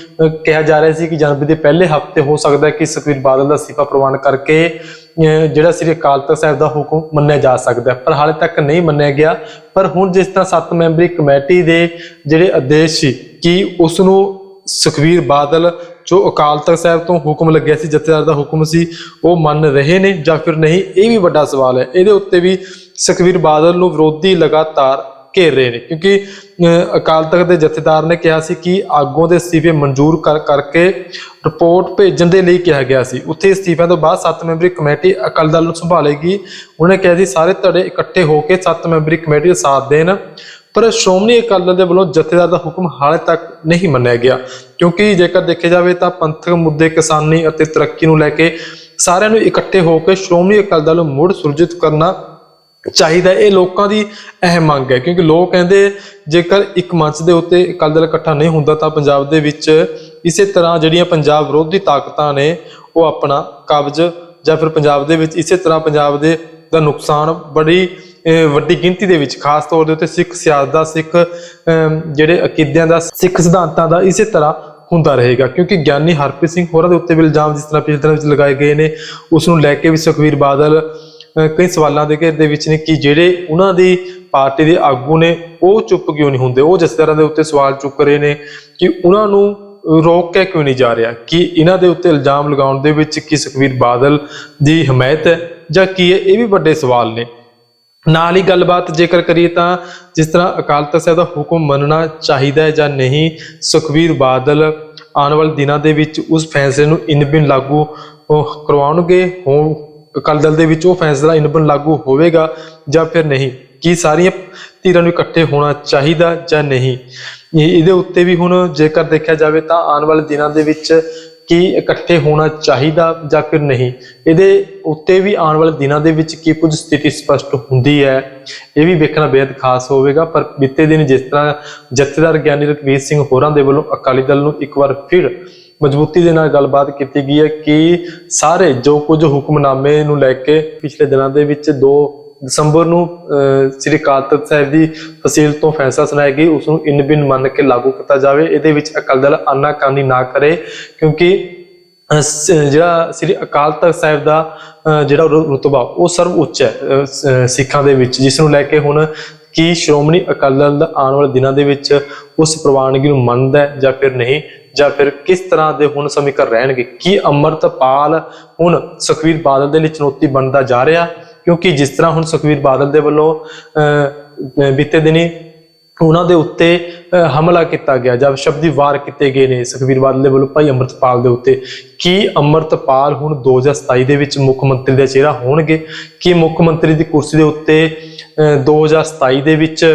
ਕਿਹਾ ਜਾ ਰਿਹਾ ਸੀ ਕਿ ਜਨਵਰੀ ਦੇ ਪਹਿਲੇ ਹਫ਼ਤੇ ਹੋ ਸਕਦਾ ਹੈ ਕਿ ਸੁਖਬੀਰ ਬਾਦਲ ਦਾ ਅਸਤੀਫਾ ਪ੍ਰਵਾਨ ਕਰਕੇ ਜਿਹੜਾ ਸ੍ਰੀ ਅਕਾਲ ਤਖਤ ਸਾਹਿਬ ਦਾ ਹੁਕਮ ਮੰਨਿਆ ਜਾ ਸਕਦਾ ਹੈ। ਪਰ ਹਾਲੇ ਤੱਕ ਨਹੀਂ ਮੰਨਿਆ ਗਿਆ। ਪਰ ਹੁਣ ਜਿਸ ਤਰ੍ਹਾਂ ਸੱਤ ਮੈਂਬਰੀ ਕਮੇਟੀ ਦੇ ਜਿਹੜੇ ਆਦੇਸ਼ ਸੀ ਕਿ ਉਸ ਨੂੰ ਸੁਖਬੀਰ ਬਾਦਲ ਜੋ ਅਕਾਲ ਤਖਤ ਸਾਹਿਬ ਤੋਂ ਹੁਕਮ ਲੱਗਿਆ ਸੀ, ਜਥੇਦਾਰ ਦਾ ਹੁਕਮ ਸੀ, ਉਹ ਮੰਨ ਰਹੇ ਨੇ ਜਾਂ ਫਿਰ ਨਹੀਂ, ਇਹ ਵੀ ਵੱਡਾ ਸਵਾਲ ਹੈ। ਇਹਦੇ ਉੱਤੇ ਵੀ ਸੁਖਬੀਰ ਬਾਦਲ ਨੂੰ ਵਿਰੋਧੀ ਲਗਾਤਾਰ ਘੇਰ ਰਹੇ ਨੇ। ਕਿਉਂਕਿ ਅਕਾਲ ਤਖਤ ਦੇ ਜਥੇਦਾਰ ਨੇ ਕਿਹਾ ਸੀ ਕਿ ਆਗੂਆਂ ਦੇ ਅਸਤੀਫੇ ਮਨਜ਼ੂਰ ਕਰ, ਕਰਕੇ ਰਿਪੋਰਟ ਭੇਜਣ ਦੇ ਲਈ ਕਿਹਾ ਗਿਆ ਸੀ। ਉੱਥੇ ਅਸਤੀਫਿਆਂ ਤੋਂ ਬਾਅਦ 7 ਮੈਂਬਰੀ ਕਮੇਟੀ ਅਕਾਲੀ ਦਲ ਨੂੰ ਸੰਭਾਲੇਗੀ। ਉਹਨੇ ਕਿਹਾ ਸੀ ਸਾਰੇ ਧੜੇ ਇਕੱਠੇ ਹੋ ਕੇ 7 ਮੈਂਬਰੀ ਕਮੇਟੀ ਦਾ ਸਾਥ ਦੇਣ। ਪਰ ਸ਼੍ਰੋਮਣੀ ਅਕਾਲੀ ਦਲ ਦੇ ਵੱਲੋਂ ਜਥੇਦਾਰ ਦਾ ਹੁਕਮ ਹਾਲੇ ਤੱਕ ਨਹੀਂ ਮੰਨਿਆ ਗਿਆ। ਕਿਉਂਕਿ ਜੇਕਰ ਦੇਖਿਆ ਜਾਵੇ ਤਾਂ ਪੰਥਕ ਮੁੱਦੇ, ਕਿਸਾਨੀ ਅਤੇ ਤਰੱਕੀ ਨੂੰ ਲੈ ਕੇ ਸਾਰਿਆਂ ਨੂੰ ਇਕੱਠੇ ਹੋ ਕੇ ਸ਼੍ਰੋਮਣੀ ਅਕਾਲੀ ਦਲ ਨੂੰ ਮੁੜ ਸੁਰਜੀਤ ਕਰਨਾ ਚਾਹੀਦਾ ਇਹ ਲੋਕਾਂ ਦੀ ਅਹਿਮ ਮੰਗ ਹੈ, ਕਿਉਂਕਿ ਲੋਕ ਕਹਿੰਦੇ ਜੇਕਰ ਇੱਕ ਮੰਚ ਦੇ ਉੱਤੇ ਅਕਾਲੀ ਦਲ ਇਕੱਠਾ ਨਹੀਂ ਹੁੰਦਾ ਤਾਂ ਪੰਜਾਬ ਦੇ ਵਿੱਚ ਇਸੇ ਤਰ੍ਹਾਂ ਜਿਹੜੀਆਂ ਪੰਜਾਬ ਵਿਰੋਧੀ ਤਾਕਤਾਂ ਨੇ ਉਹ ਆਪਣਾ ਕਬਜ਼ ਜਾਂ ਫਿਰ ਪੰਜਾਬ ਦੇ ਵਿੱਚ ਇਸੇ ਤਰ੍ਹਾਂ ਪੰਜਾਬ ਦੇ ਦਾ ਨੁਕਸਾਨ ਬੜੀ ਵੱਡੀ ਗਿਣਤੀ ਦੇ ਵਿੱਚ, ਖਾਸ ਤੌਰ ਦੇ ਉੱਤੇ ਸਿੱਖ ਸਿਆਸਤ ਦਾ ਸਿੱਖ ਜਿਹੜੇ ਅਕੀਦਿਆਂ ਦਾ, ਸਿੱਖ ਸਿਧਾਂਤਾਂ ਦਾ ਇਸੇ ਤਰ੍ਹਾਂ ਹੁੰਦਾ ਰਹੇਗਾ। ਕਿਉਂਕਿ ਗਿਆਨੀ ਹਰਪ੍ਰੀਤ ਸਿੰਘ ਹੋਰਾਂ ਦੇ ਉੱਤੇ ਵੀ ਇਲਜ਼ਾਮ ਜਿਸ ਤਰ੍ਹਾਂ ਪਿਛਲੇ ਦਿਨਾਂ ਵਿੱਚ ਲਗਾਏ ਗਏ ਨੇ, ਉਸ ਨੂੰ ਲੈ ਕੇ ਵੀ ਸੁਖਵੀਰ ਬਾਦਲ ਕਈ ਸਵਾਲਾਂ ਦੇ ਘੇਰੇ ਦੇ ਵਿੱਚ ਨੇ ਕਿ ਜਿਹੜੇ ਉਹਨਾਂ ਦੀ ਪਾਰਟੀ ਦੇ ਆਗੂ ਨੇ, ਉਹ ਚੁੱਪ ਕਿਉਂ ਨਹੀਂ ਹੁੰਦੇ? ਉਹ ਜਥੇਦਾਰਾਂ ਦੇ ਉੱਤੇ ਸਵਾਲ ਚੁੱਕ ਰਹੇ ਨੇ ਕਿ ਉਹਨਾਂ ਨੂੰ ਰੋਕ ਕੇ ਕਿਉਂ ਨਹੀਂ ਜਾ ਰਿਹਾ? ਕਿ ਇਹਨਾਂ ਦੇ ਉੱਤੇ ਇਲਜ਼ਾਮ ਲਗਾਉਣ ਦੇ ਵਿੱਚ ਕੀ ਸੁਖਵੀਰ ਬਾਦਲ ਦੀ ਹਮਾਇਤ ਹੈ ਜਾਂ ਕੀ ਹੈ? ਇਹ ਵੀ ਵੱਡੇ ਸਵਾਲ ਨੇ। ਨਾਲ ਹੀ ਗੱਲਬਾਤ ਜੇਕਰ ਕਰੀਏ ਤਾਂ ਜਿਸ ਤਰ੍ਹਾਂ ਅਕਾਲ ਤਖਤ ਸਾਹਿਬ ਦਾ ਹੁਕਮ ਮੰਨਣਾ ਚਾਹੀਦਾ ਹੈ ਜਾਂ ਨਹੀਂ ਸੁਖਵੀਰ ਬਾਦਲ ਆਉਣ ਵਾਲੇ ਦਿਨਾਂ ਦੇ ਵਿੱਚ ਉਸ ਫੈਸਲੇ ਨੂੰ ਇਨ ਬਿਨ ਲਾਗੂ ਕਰਵਾਉਣਗੇ ਹੋ ਅਕਾਲੀ ਦਲ ਦੇ ਵਿੱਚ ਉਹ ਫੈਸਲਾ ਇਨਬਿਨ ਲਾਗੂ ਹੋਵੇਗਾ ਜਾਂ ਫਿਰ ਨਹੀਂ? ਕੀ ਸਾਰੀਆਂ ਧਿਰਾਂ ਨੂੰ ਇਕੱਠੇ ਹੋਣਾ ਚਾਹੀਦਾ ਜਾਂ ਨਹੀਂ? ਇਹਦੇ ਉੱਤੇ ਵੀ ਹੁਣ ਜੇਕਰ ਦੇਖਿਆ ਜਾਵੇ ਤਾਂ ਆਉਣ ਵਾਲੇ ਦਿਨਾਂ ਦੇ ਵਿੱਚ ਕੀ ਇਕੱਠੇ ਹੋਣਾ ਚਾਹੀਦਾ ਜਾਂ ਫਿਰ ਨਹੀਂ? ਇਹਦੇ ਉੱਤੇ ਵੀ ਆਉਣ ਵਾਲੇ ਦਿਨਾਂ ਦੇ ਵਿੱਚ ਕੀ ਕੁਝ ਸਥਿਤੀ ਸਪਸ਼ਟ ਹੁੰਦੀ ਹੈ, ਇਹ ਵੀ ਵੇਖਣਾ ਬੇहद ਖਾਸ ਹੋਵੇਗਾ। ਪਰ ਬੀਤੇ ਦਿਨ ਜਿਸ ਤਰ੍ਹਾਂ ਜਥੇਦਾਰ ਗਿਆਨੀ ਰਘਵੀਰ ਸਿੰਘ ਹੋਰਾਂ ਦੇ ਵੱਲੋਂ ਅਕਾਲੀ ਦਲ ਨੂੰ ਇੱਕ ਵਾਰ ਫਿਰ ਮਜ਼ਬੂਤੀ ਦੇ ਨਾਲ ਗੱਲਬਾਤ ਕੀਤੀ ਗਈ ਹੈ ਕਿ ਸਾਰੇ ਜੋ ਕੁਝ ਹੁਕਮਨਾਮੇ ਨੂੰ ਲੈ ਕੇ ਪਿਛਲੇ ਦਿਨਾਂ ਦੇ ਵਿੱਚ 2 ਦਸੰਬਰ ਨੂੰ ਅਹ, ਸ੍ਰੀ ਅਕਾਲ ਤਖਤ ਸਾਹਿਬ ਦੀ ਫਸੀਲ ਤੋਂ ਫੈਸਲਾ ਸੁਣਾਇਆ ਗਈ ਉਸ ਨੂੰ ਇਨ ਬਿਨ ਮੰਨ ਕੇ ਲਾਗੂ ਕੀਤਾ ਜਾਵੇ। ਇਹਦੇ ਵਿੱਚ ਅਕਾਲੀ ਦਲ ਆਨਾਕਾਨੀ ਨਾ ਕਰੇ ਕਿਉਂਕਿ ਜਿਹੜਾ ਸ੍ਰੀ ਅਕਾਲ ਤਖਤ ਸਾਹਿਬ ਦਾ ਜਿਹੜਾ ਰੁ- ਰੁਤਬਾ ਉਹ ਸਰਵ ਉੱਚ ਹੈ ਸਿੱਖਾਂ ਦੇ ਵਿੱਚ ਜਿਸ ਨੂੰ ਲੈ ਕੇ ਹੁਣ ਕੀ ਸ਼੍ਰੋਮਣੀ ਅਕਾਲੀ ਦਲ ਆਉਣ ਵਾਲੇ ਦਿਨਾਂ ਦੇ ਵਿੱਚ ਉਸ ਪ੍ਰਵਾਨਗੀ ਨੂੰ ਮੰਨਦਾ ਜਾਂ ਫਿਰ ਨਹੀਂ। ਜਾਂ ਫਿਰ ਕਿਸ ਤਰ੍ਹਾਂ ਦੇ ਹੁਣ ਸਮੀਕਰ ਰਹਿਣਗੇ? ਕੀ ਅੰਮ੍ਰਿਤਪਾਲ ਹੁਣ ਸੁਖਵੀਰ ਬਾਦਲ ਦੇ ਲਈ ਚੁਣੌਤੀ ਬਣਦਾ ਜਾ ਰਿਹਾ? ਕਿਉਂਕਿ ਜਿਸ ਤਰ੍ਹਾਂ ਹੁਣ ਸੁਖਵੀਰ ਬਾਦਲ ਦੇ ਵੱਲੋਂ ਅਹ, ਬੀਤੇ ਦਿਨੀ ਉਹਨਾਂ ਦੇ ਉੱਤੇ ਹਮਲਾ ਕੀਤਾ ਗਿਆ ਜਦ ਸ਼ਬਦੀ ਵਾਰ ਕੀਤੇ ਗਏ ਨੇ ਸੁਖਵੀਰ ਬਾਦਲ ਦੇ ਵੱਲੋਂ ਭਾਈ ਅੰਮ੍ਰਿਤਪਾਲ ਦੇ ਉੱਤੇ। ਕੀ ਅੰਮ੍ਰਿਤਪਾਲ ਹੁਣ 2027 ਦੇ ਵਿੱਚ ਮੁੱਖ ਮੰਤਰੀ ਦਾ ਚਿਹਰਾ ਹੋਣਗੇ? ਕੀ ਮੁੱਖ ਮੰਤਰੀ ਦੀ ਕੁਰਸੀ ਦੇ ਉੱਤੇ ਅਹ, 2027 ਦੇ ਵਿੱਚ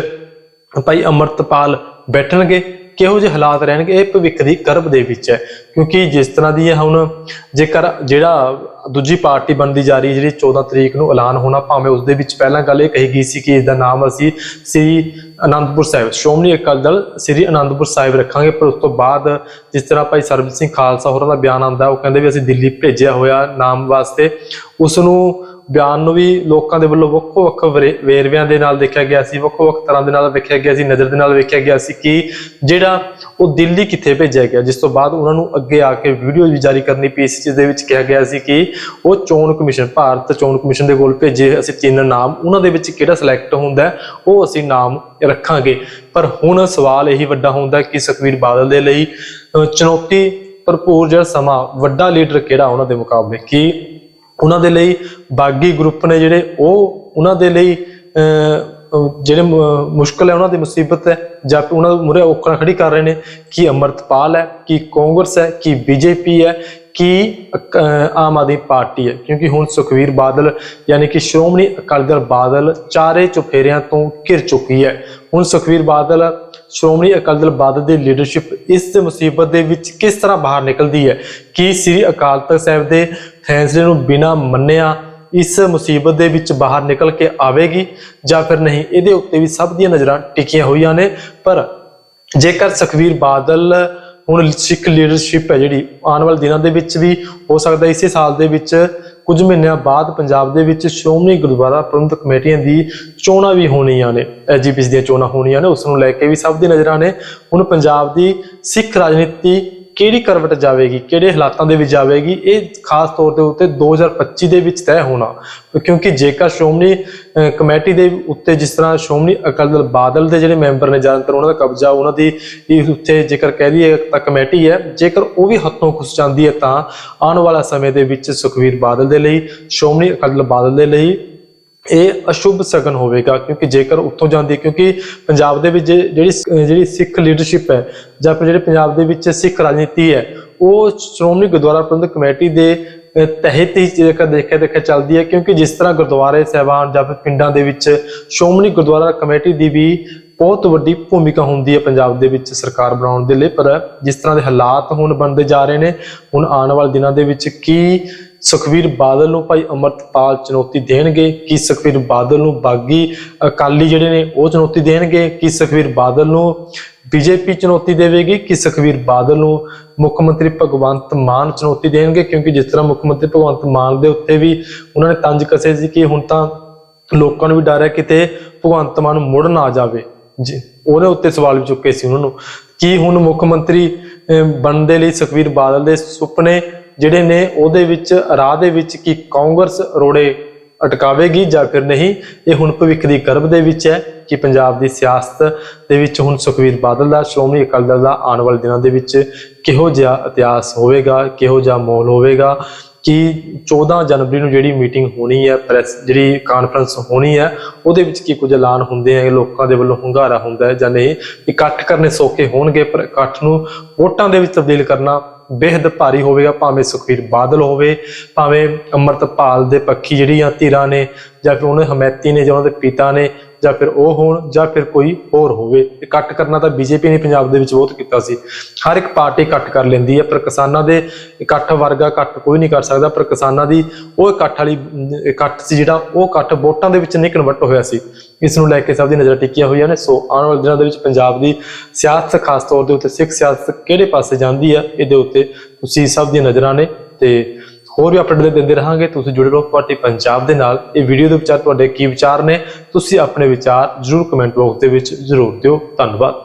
ਭਾਈ ਅੰਮ੍ਰਿਤਪਾਲ ਬੈਠਣਗੇ? ਕਿਹੋ ਜਿਹੇ ਹਾਲਾਤ ਰਹਿਣਗੇ? ਇਹ ਭਵਿੱਖ ਦੀ ਕਰਬ ਦੇ ਵਿੱਚ ਹੈ। ਕਿਉਂਕਿ ਜਿਸ ਤਰ੍ਹਾਂ ਦੀ ਹੈ ਹੁਣ ਜੇਕਰ ਜਿਹੜਾ ਦੂਜੀ ਪਾਰਟੀ ਬਣਦੀ ਜਾ ਰਹੀ ਜਿਹੜੀ 14 ਤਰੀਕ ਨੂੰ ਐਲਾਨ ਹੋਣਾ, ਭਾਵੇਂ ਉਸ ਦੇ ਵਿੱਚ ਪਹਿਲਾਂ ਗੱਲ ਇਹ ਕਹੀ ਗਈ ਸੀ ਕਿ ਇਸ ਦਾ ਨਾਮ ਅਸੀਂ ਸ੍ਰੀ ਅਨੰਦਪੁਰ ਸਾਹਿਬ, ਸ਼੍ਰੋਮਣੀ ਅਕਾਲੀ ਦਲ ਸ੍ਰੀ ਅਨੰਦਪੁਰ ਸਾਹਿਬ ਰੱਖਾਂਗੇ। ਪਰ ਉਸ ਤੋਂ ਬਾਅਦ ਜਿਸ ਤਰ੍ਹਾਂ ਭਾਈ ਸਰਬਜੀਤ ਸਿੰਘ ਖਾਲਸਾ ਹੋਰਾਂ ਦਾ ਬਿਆਨ ਆਉਂਦਾ, ਉਹ ਕਹਿੰਦੇ ਵੀ ਅਸੀਂ ਦਿੱਲੀ ਭੇਜਿਆ ਹੋਇਆ ਨਾਮ ਵਾਸਤੇ। ਉਸ ਨੂੰ ਬਿਆਨ ਨੂੰ ਵੀ ਲੋਕਾਂ ਦੇ ਵੱਲੋਂ ਵੱਖੋ ਵੱਖ ਵਰੇ- ਵੇਰਵਿਆਂ ਦੇ ਨਾਲ ਦੇਖਿਆ ਗਿਆ ਸੀ, ਵੱਖੋ ਵੱਖ ਤਰ੍ਹਾਂ ਦੇ ਨਾਲ ਵੇਖਿਆ ਗਿਆ ਸੀ, ਨਜ਼ਰ ਦੇ ਨਾਲ ਵੇਖਿਆ ਗਿਆ ਸੀ ਕਿ ਜਿਹੜਾ ਉਹ ਦਿੱਲੀ ਕਿੱਥੇ ਭੇਜਿਆ ਗਿਆ। ਜਿਸ ਤੋਂ ਬਾਅਦ ਉਹਨਾਂ ਨੂੰ ਅੱਗੇ ਆ ਕੇ ਵੀਡੀਓ ਵੀ ਜਾਰੀ ਕਰਨੀ ਪਈ ਸੀ, ਜਿਸ ਦੇ ਵਿੱਚ ਕਿਹਾ ਗਿਆ ਸੀ ਕਿ ਉਹ ਚੋਣ ਕਮਿਸ਼ਨ, ਭਾਰਤ ਚੋਣ ਕਮਿਸ਼ਨ ਦੇ ਕੋਲ ਭੇਜੇ ਅਸੀਂ ਤਿੰਨ ਨਾਮ, ਉਹਨਾਂ ਦੇ ਵਿੱਚ ਕਿਹੜਾ ਸਿਲੈਕਟ ਹੁੰਦਾ ਉਹ ਅਸੀਂ ਨਾਮ ਰੱਖਾਂਗੇ। ਪਰ ਹੁਣ ਸਵਾਲ ਇਹੀ ਵੱਡਾ ਹੁੰਦਾ ਕਿ ਸੁਖਵੀਰ ਬਾਦਲ ਦੇ ਲਈ ਚੁਣੌਤੀ ਭਰਪੂਰ ਜਿਹੜਾ ਸਮਾਂ, ਵੱਡਾ ਲੀਡਰ ਕਿਹੜਾ ਉਹਨਾਂ ਦੇ ਮੁਕਾਬਲੇ? ਕੀ ਉਹਨਾਂ ਦੇ ਲਈ ਬਾਗੀ ਗਰੁੱਪ ਨੇ ਜਿਹੜੇ ਉਹ ਉਹਨਾਂ ਦੇ ਲਈ ਜਿਹੜੇ ਮੁਸ਼ਕਲ ਹੈ ਉਹਨਾਂ ਦੀ ਮੁਸੀਬਤ ਹੈ, ਜਾਂ ਫਿਰ ਉਹਨਾਂ ਮੁਰੇ ਔਕੜਾਂ ਖੜੀ ਕਰ ਰਹੇ ਨੇ, ਕੀ ਅੰਮ੍ਰਿਤਪਾਲ ਹੈ, ਕੀ ਕਾਂਗਰਸ ਹੈ, ਕੀ ਬੀਜੇਪੀ ਹੈ, ਕੀ ਆਮ ਆਦਮੀ ਪਾਰਟੀ ਹੈ। ਕਿਉਂਕਿ ਹੁਣ ਸੁਖਵੀਰ ਬਾਦਲ ਯਾਨੀ ਕਿ ਸ਼੍ਰੋਮਣੀ ਅਕਾਲੀ ਦਲ ਬਾਦਲ ਚਾਰੇ ਚੁਫੇਰਿਆਂ ਤੋਂ ਘਿਰ ਚੁੱਕੀ ਹੈ। ਹੁਣ ਸੁਖਵੀਰ ਬਾਦਲ ਸ਼੍ਰੋਮਣੀ ਅਕਾਲੀ ਦਲ ਬਾਦਲ ਦੀ ਲੀਡਰਸ਼ਿਪ ਇਸ ਮੁਸੀਬਤ ਦੇ ਵਿੱਚ ਕਿਸ ਤਰ੍ਹਾਂ ਬਾਹਰ ਨਿਕਲਦੀ ਹੈ? ਕੀ ਸ੍ਰੀ ਅਕਾਲ ਤਖਤ ਸਾਹਿਬ ਦੇ ਫੈਸਲੇ ਨੂੰ ਬਿਨਾਂ ਮੰਨਿਆ ਇਸ ਮੁਸੀਬਤ ਦੇ ਵਿੱਚ ਬਾਹਰ ਨਿਕਲ ਕੇ ਆਵੇਗੀ ਜਾਂ ਫਿਰ ਨਹੀਂ? ਇਹਦੇ ਉੱਤੇ ਵੀ ਸਭ ਦੀਆਂ ਨਜ਼ਰਾਂ ਟਿਕੀਆਂ ਹੋਈਆਂ ਨੇ, ਪਰ ਜੇਕਰ ਸੁਖਵੀਰ ਬਾਦਲ ਹੁਣ ਸਿੱਖ ਲੀਡਰਸ਼ਿਪ ਹੈ ਜਿਹੜੀ, ਆਉਣ ਵਾਲੇ ਦਿਨਾਂ ਦੇ ਵਿੱਚ ਵੀ ਹੋ ਸਕਦਾ, ਇਸੇ ਸਾਲ ਦੇ ਵਿੱਚ ਕੁਝ ਮਹੀਨਿਆਂ ਬਾਅਦ ਪੰਜਾਬ ਦੇ ਵਿੱਚ ਸ਼੍ਰੋਮਣੀ ਗੁਰਦੁਆਰਾ ਪ੍ਰਬੰਧਕ ਕਮੇਟੀਆਂ ਦੀ ਚੋਣਾਂ ਵੀ ਹੋਣੀਆਂ ਨੇ। ਐਜੀਪੀਸੀ ਦੀਆਂ ਚੋਣਾਂ ਹੋਣੀਆਂ ਨੇ, ਉਸ ਨੂੰ ਲੈ ਕੇ ਵੀ ਸਭ ਦੀ ਨਜ਼ਰਾਂ ਨੇ। ਹੁਣ ਪੰਜਾਬ ਦੀ ਸਿੱਖ ਰਾਜਨੀਤੀ ਕਿਹੜੀ ਕਰਵਟ ਜਾਵੇਗੀ, ਕਿਹੜੇ ਹਾਲਾਤਾਂ ਦੇ ਵਿੱਚ ਜਾਵੇਗੀ, ਇਹ ਖਾਸ ਤੌਰ ਦੇ ਉੱਤੇ 2025 ਦੇ ਵਿੱਚ ਤੈਅ ਹੋਣਾ। ਕਿਉਂਕਿ ਜੇਕਰ ਸ਼੍ਰੋਮਣੀ ਕਮੇਟੀ ਦੇ ਉੱਤੇ ਜਿਸ ਤਰ੍ਹਾਂ ਸ਼੍ਰੋਮਣੀ ਅਕਾਲੀ ਦਲ ਬਾਦਲ ਦੇ ਜਿਹੜੇ ਮੈਂਬਰ ਨੇ ਜ਼ਿਆਦਾਤਰ ਉਹਨਾਂ ਦਾ ਕਬਜ਼ਾ, ਉਹਨਾਂ ਦੀ ਇਸ ਉੱਤੇ ਜੇਕਰ ਕਹਿ ਦਈਏ ਤਾਂ ਕਮੇਟੀ ਹੈ, ਜੇਕਰ ਉਹ ਵੀ ਹੱਥੋਂ ਖੁੱਸ ਜਾਂਦੀ ਹੈ ਤਾਂ ਆਉਣ ਵਾਲਾ ਸਮੇਂ ਦੇ ਵਿੱਚ ਸੁਖਵੀਰ ਬਾਦਲ ਦੇ ਲਈ, ਸ਼੍ਰੋਮਣੀ ਅਕਾਲੀ ਦਲ ਬਾਦਲ ਦੇ ਲਈ ਇਹ ਅਸ਼ੁਭ ਸਗਨ ਹੋਵੇਗਾ, ਕਿਉਂਕਿ ਜੇਕਰ ਉੱਥੋਂ ਜਾਂਦੀ ਕਿਉਂਕਿ ਪੰਜਾਬ ਦੇ ਵਿੱਚ ਜੇ- ਜਿਹੜੀ ਜਿਹੜੀ ਸਿੱਖ ਲੀਡਰਸ਼ਿਪ ਹੈ, ਜਾਂ ਫਿਰ ਜਿਹੜੇ ਪੰਜਾਬ ਦੇ ਵਿੱਚ ਸਿੱਖ ਰਾਜਨੀਤੀ ਹੈ, ਉਹ ਸ਼੍ਰੋਮਣੀ ਗੁਰਦੁਆਰਾ ਪ੍ਰਬੰਧਕ ਕਮੇਟੀ ਦੇ ਤਹਿਤ ਹੀ ਜੇਕਰ ਦੇਖਿਆ ਦੇਖਿਆ ਚੱਲਦੀ ਹੈ, ਕਿਉਂਕਿ ਜਿਸ ਤਰ੍ਹਾਂ ਗੁਰਦੁਆਰੇ ਸਹਿਬਾਨ ਜਾਂ ਫਿਰ ਪਿੰਡਾਂ ਦੇ ਵਿੱਚ ਸ਼੍ਰੋਮਣੀ ਗੁਰਦੁਆਰਾ ਕਮੇਟੀ ਦੀ ਵੀ ਬਹੁਤ ਵੱਡੀ ਭੂਮਿਕਾ ਹੁੰਦੀ ਹੈ ਪੰਜਾਬ ਦੇ ਵਿੱਚ ਸਰਕਾਰ ਬਣਾਉਣ ਦੇ ਲਈ, ਪਰ ਜਿਸ ਤਰ੍ਹਾਂ ਦੇ ਹਾਲਾਤ ਹੁਣ ਬਣਦੇ ਜਾ ਰਹੇ ਨੇ, ਹੁਣ ਆਉਣ ਵਾਲੇ ਦਿਨਾਂ ਦੇ ਵਿੱਚ ਕੀ ਸੁਖਵੀਰ ਬਾਦਲ ਨੂੰ ਭਾਈ ਅਮਰਤਪਾਲ ਚੁਣੌਤੀ ਦੇਣਗੇ ਕੀ ਸੁਖਵੀਰ ਬਾਦਲ ਨੂੰ ਬਾਗੀ ਅਕਾਲੀ ਜਿਹੜੇ ਨੇ ਉਹ ਚੁਣੌਤੀ ਦੇਣਗੇ ਕੀ ਸੁਖਵੀਰ ਬਾਦਲ ਨੂੰ ਬੀਜੇਪੀ ਚੁਣੌਤੀ ਦੇਵੇਗੀ ਕਿ ਸੁਖਵੀਰ ਬਾਦਲ ਨੂੰ ਮੁੱਖ ਮੰਤਰੀ ਭਗਵੰਤ ਮਾਨ ਚੁਣੌਤੀ ਦੇਣਗੇ? ਕਿਉਂਕਿ ਜਿਸ ਤਰ੍ਹਾਂ ਮੁੱਖ ਮੰਤਰੀ ਭਗਵੰਤ ਮਾਨ ਦੇ ਉੱਤੇ ਵੀ ਉਹਨਾਂ ਨੇ ਤੰਜ ਕਸੇ ਸੀ ਕਿ ਹੁਣ ਤਾਂ ਲੋਕਾਂ ਨੂੰ ਵੀ ਡਰ ਹੈ ਕਿਤੇ ਭਗਵੰਤ ਮਾਨ ਮੁੜ ਨਾ ਜਾਵੇ। ਜੀ ਉਹਦੇ ਉੱਤੇ ਸਵਾਲ ਵੀ ਚੁੱਕੇ ਸੀ ਉਹਨਾਂ ਨੂੰ। ਕੀ ਹੁਣ ਮੁੱਖ ਮੰਤਰੀ ਅਹ, ਬਣਨ ਦੇ ਲਈ ਸੁਖਵੀਰ ਬਾਦਲ ਦੇ ਸੁਪਨੇ ਜਿਹੜੇ ਨੇ ਉਹਦੇ ਵਿੱਚ, ਰਾਹ ਦੇ ਵਿੱਚ ਕੀ ਕਾਂਗਰਸ ਰੋੜੇ ਅਟਕਾਵੇਗੀ ਜਾਂ ਫਿਰ ਨਹੀਂ, ਇਹ ਹੁਣ ਭਵਿੱਖ ਦੀ ਕਰਬ ਦੇ ਵਿੱਚ ਹੈ ਕਿ ਪੰਜਾਬ ਦੀ ਸਿਆਸਤ ਦੇ ਵਿੱਚ ਹੁਣ ਸੁਖਵੀਰ ਬਾਦਲ ਦਾ, ਸ਼੍ਰੋਮਣੀ ਅਕਾਲੀ ਦਲ ਦਾ ਆਉਣ ਵਾਲੇ ਦਿਨਾਂ ਦੇ ਵਿੱਚ ਕਿਹੋ ਜਿਹਾ ਇਤਿਹਾਸ ਹੋਵੇਗਾ, ਕਿਹੋ ਜਿਹਾ ਮਾਹੌਲ ਹੋਵੇਗਾ, ਕਿ 14 ਜਨਵਰੀ ਨੂੰ ਜਿਹੜੀ ਮੀਟਿੰਗ ਹੋਣੀ ਹੈ, ਪ੍ਰੈਸ ਜਿਹੜੀ ਕਾਨਫਰੰਸ ਹੋਣੀ ਹੈ, ਉਹਦੇ ਵਿੱਚ ਕੀ ਕੁਝ ਐਲਾਨ ਹੁੰਦੇ ਆ, ਲੋਕਾਂ ਦੇ ਵੱਲੋਂ ਹੁੰਗਾਰਾ ਹੁੰਦਾ ਹੈ ਜਾਂ ਨਹੀਂ, ਇਕੱਠ ਕਰਨੇ ਸੌਖੇ ਹੋਣਗੇ, ਪਰ ਇਕੱਠ ਨੂੰ ਵੋਟਾਂ ਦੇ ਵਿੱਚ ਤਬਦੀਲ ਕਰਨਾ ਬੇहद ਭਾਰੀ ਹੋਵੇਗਾ, ਭਾਵੇਂ ਸੁਖਵੀਰ ਬਾਦਲ ਹੋਵੇ, ਭਾਵੇਂ ਅੰਮ੍ਰਿਤਪਾਲ ਦੇ ਪੱਖੀ ਜਿਹੜੀਆਂ ਧਿਰਾਂ ਨੇ, ਜਾਂ ਫਿਰ ਉਹਨਾਂ ਦੇ ਹਮੈਤੀ ਨੇ, ਜਾਂ ਉਹਨਾਂ ਦੇ ਪਿਤਾ ਨੇ, ਜਾਂ ਫਿਰ ਉਹ ਹੋਣ, ਜਾਂ ਫਿਰ ਕੋਈ ਹੋਰ ਹੋਵੇ। ਇਕੱਠ ਕਰਨਾ ਤਾਂ ਬੀਜੇਪੀ ਨੇ ਪੰਜਾਬ ਦੇ ਵਿੱਚ ਬਹੁਤ ਕੀਤਾ ਸੀ। ਹਰ ਇੱਕ ਪਾਰਟੀ ਇਕੱਠ ਕਰ ਲੈਂਦੀ ਹੈ, ਪਰ ਕਿਸਾਨਾਂ ਦੇ ਇਕੱਠ ਵਰਗਾ ਇਕੱਠ ਕੋਈ ਨਹੀਂ ਕਰ ਸਕਦਾ, ਪਰ ਕਿਸਾਨਾਂ ਦੀ ਉਹ ਇਕੱਠ ਵਾਲੀ, ਇਕੱਠ ਸੀ ਜਿਹੜਾ, ਉਹ ਇਕੱਠ ਵੋਟਾਂ ਦੇ ਵਿੱਚ ਨਹੀਂ ਕਨਵਰਟ ਹੋਇਆ ਸੀ। ਇਸ ਨੂੰ ਲੈ ਕੇ ਸਭ ਦੀ ਨਜ਼ਰ ਟਿੱਕੀਆਂ ਹੋਈਆਂ ਨੇ। ਸੋ ਆਉਣ ਵਾਲੇ ਦਿਨਾਂ ਦੇ ਵਿੱਚ ਪੰਜਾਬ ਦੀ ਸਿਆਸਤ, ਖਾਸ ਤੌਰ ਦੇ ਉੱਤੇ ਸਿੱਖ ਸਿਆਸਤ ਕਿਹੜੇ ਪਾਸੇ ਜਾਂਦੀ ਹੈ ਇਹਦੇ ਉੱਤੇ ਤੁਸੀਂ ਸਭ ਦੀਆਂ ਨਜ਼ਰਾਂ ਨੇ ਤੇ ਹੋਰ ਵੀ ਅਪਡੇਟ ਦਿੰਦੇ ਰਹਾਂਗੇ। ਤੁਸੀਂ ਜੁੜੇ ਰਹੋ ਪਾਰਟੀ ਪੰਜਾਬ ਦੇ ਨਾਲ। ਇਹ ਵੀਡੀਓ ਦੇ ਵਿਚਾਰ ਤੁਹਾਡੇ ਕੀ ਵਿਚਾਰ ਨੇ, ਤੁਸੀਂ ਆਪਣੇ ਵਿਚਾਰ ਜਰੂਰ ਕਮੈਂਟ ਬਾਕਸ ਦੇ ਵਿੱਚ ਜਰੂਰ ਦਿਓ। ਧੰਨਵਾਦ।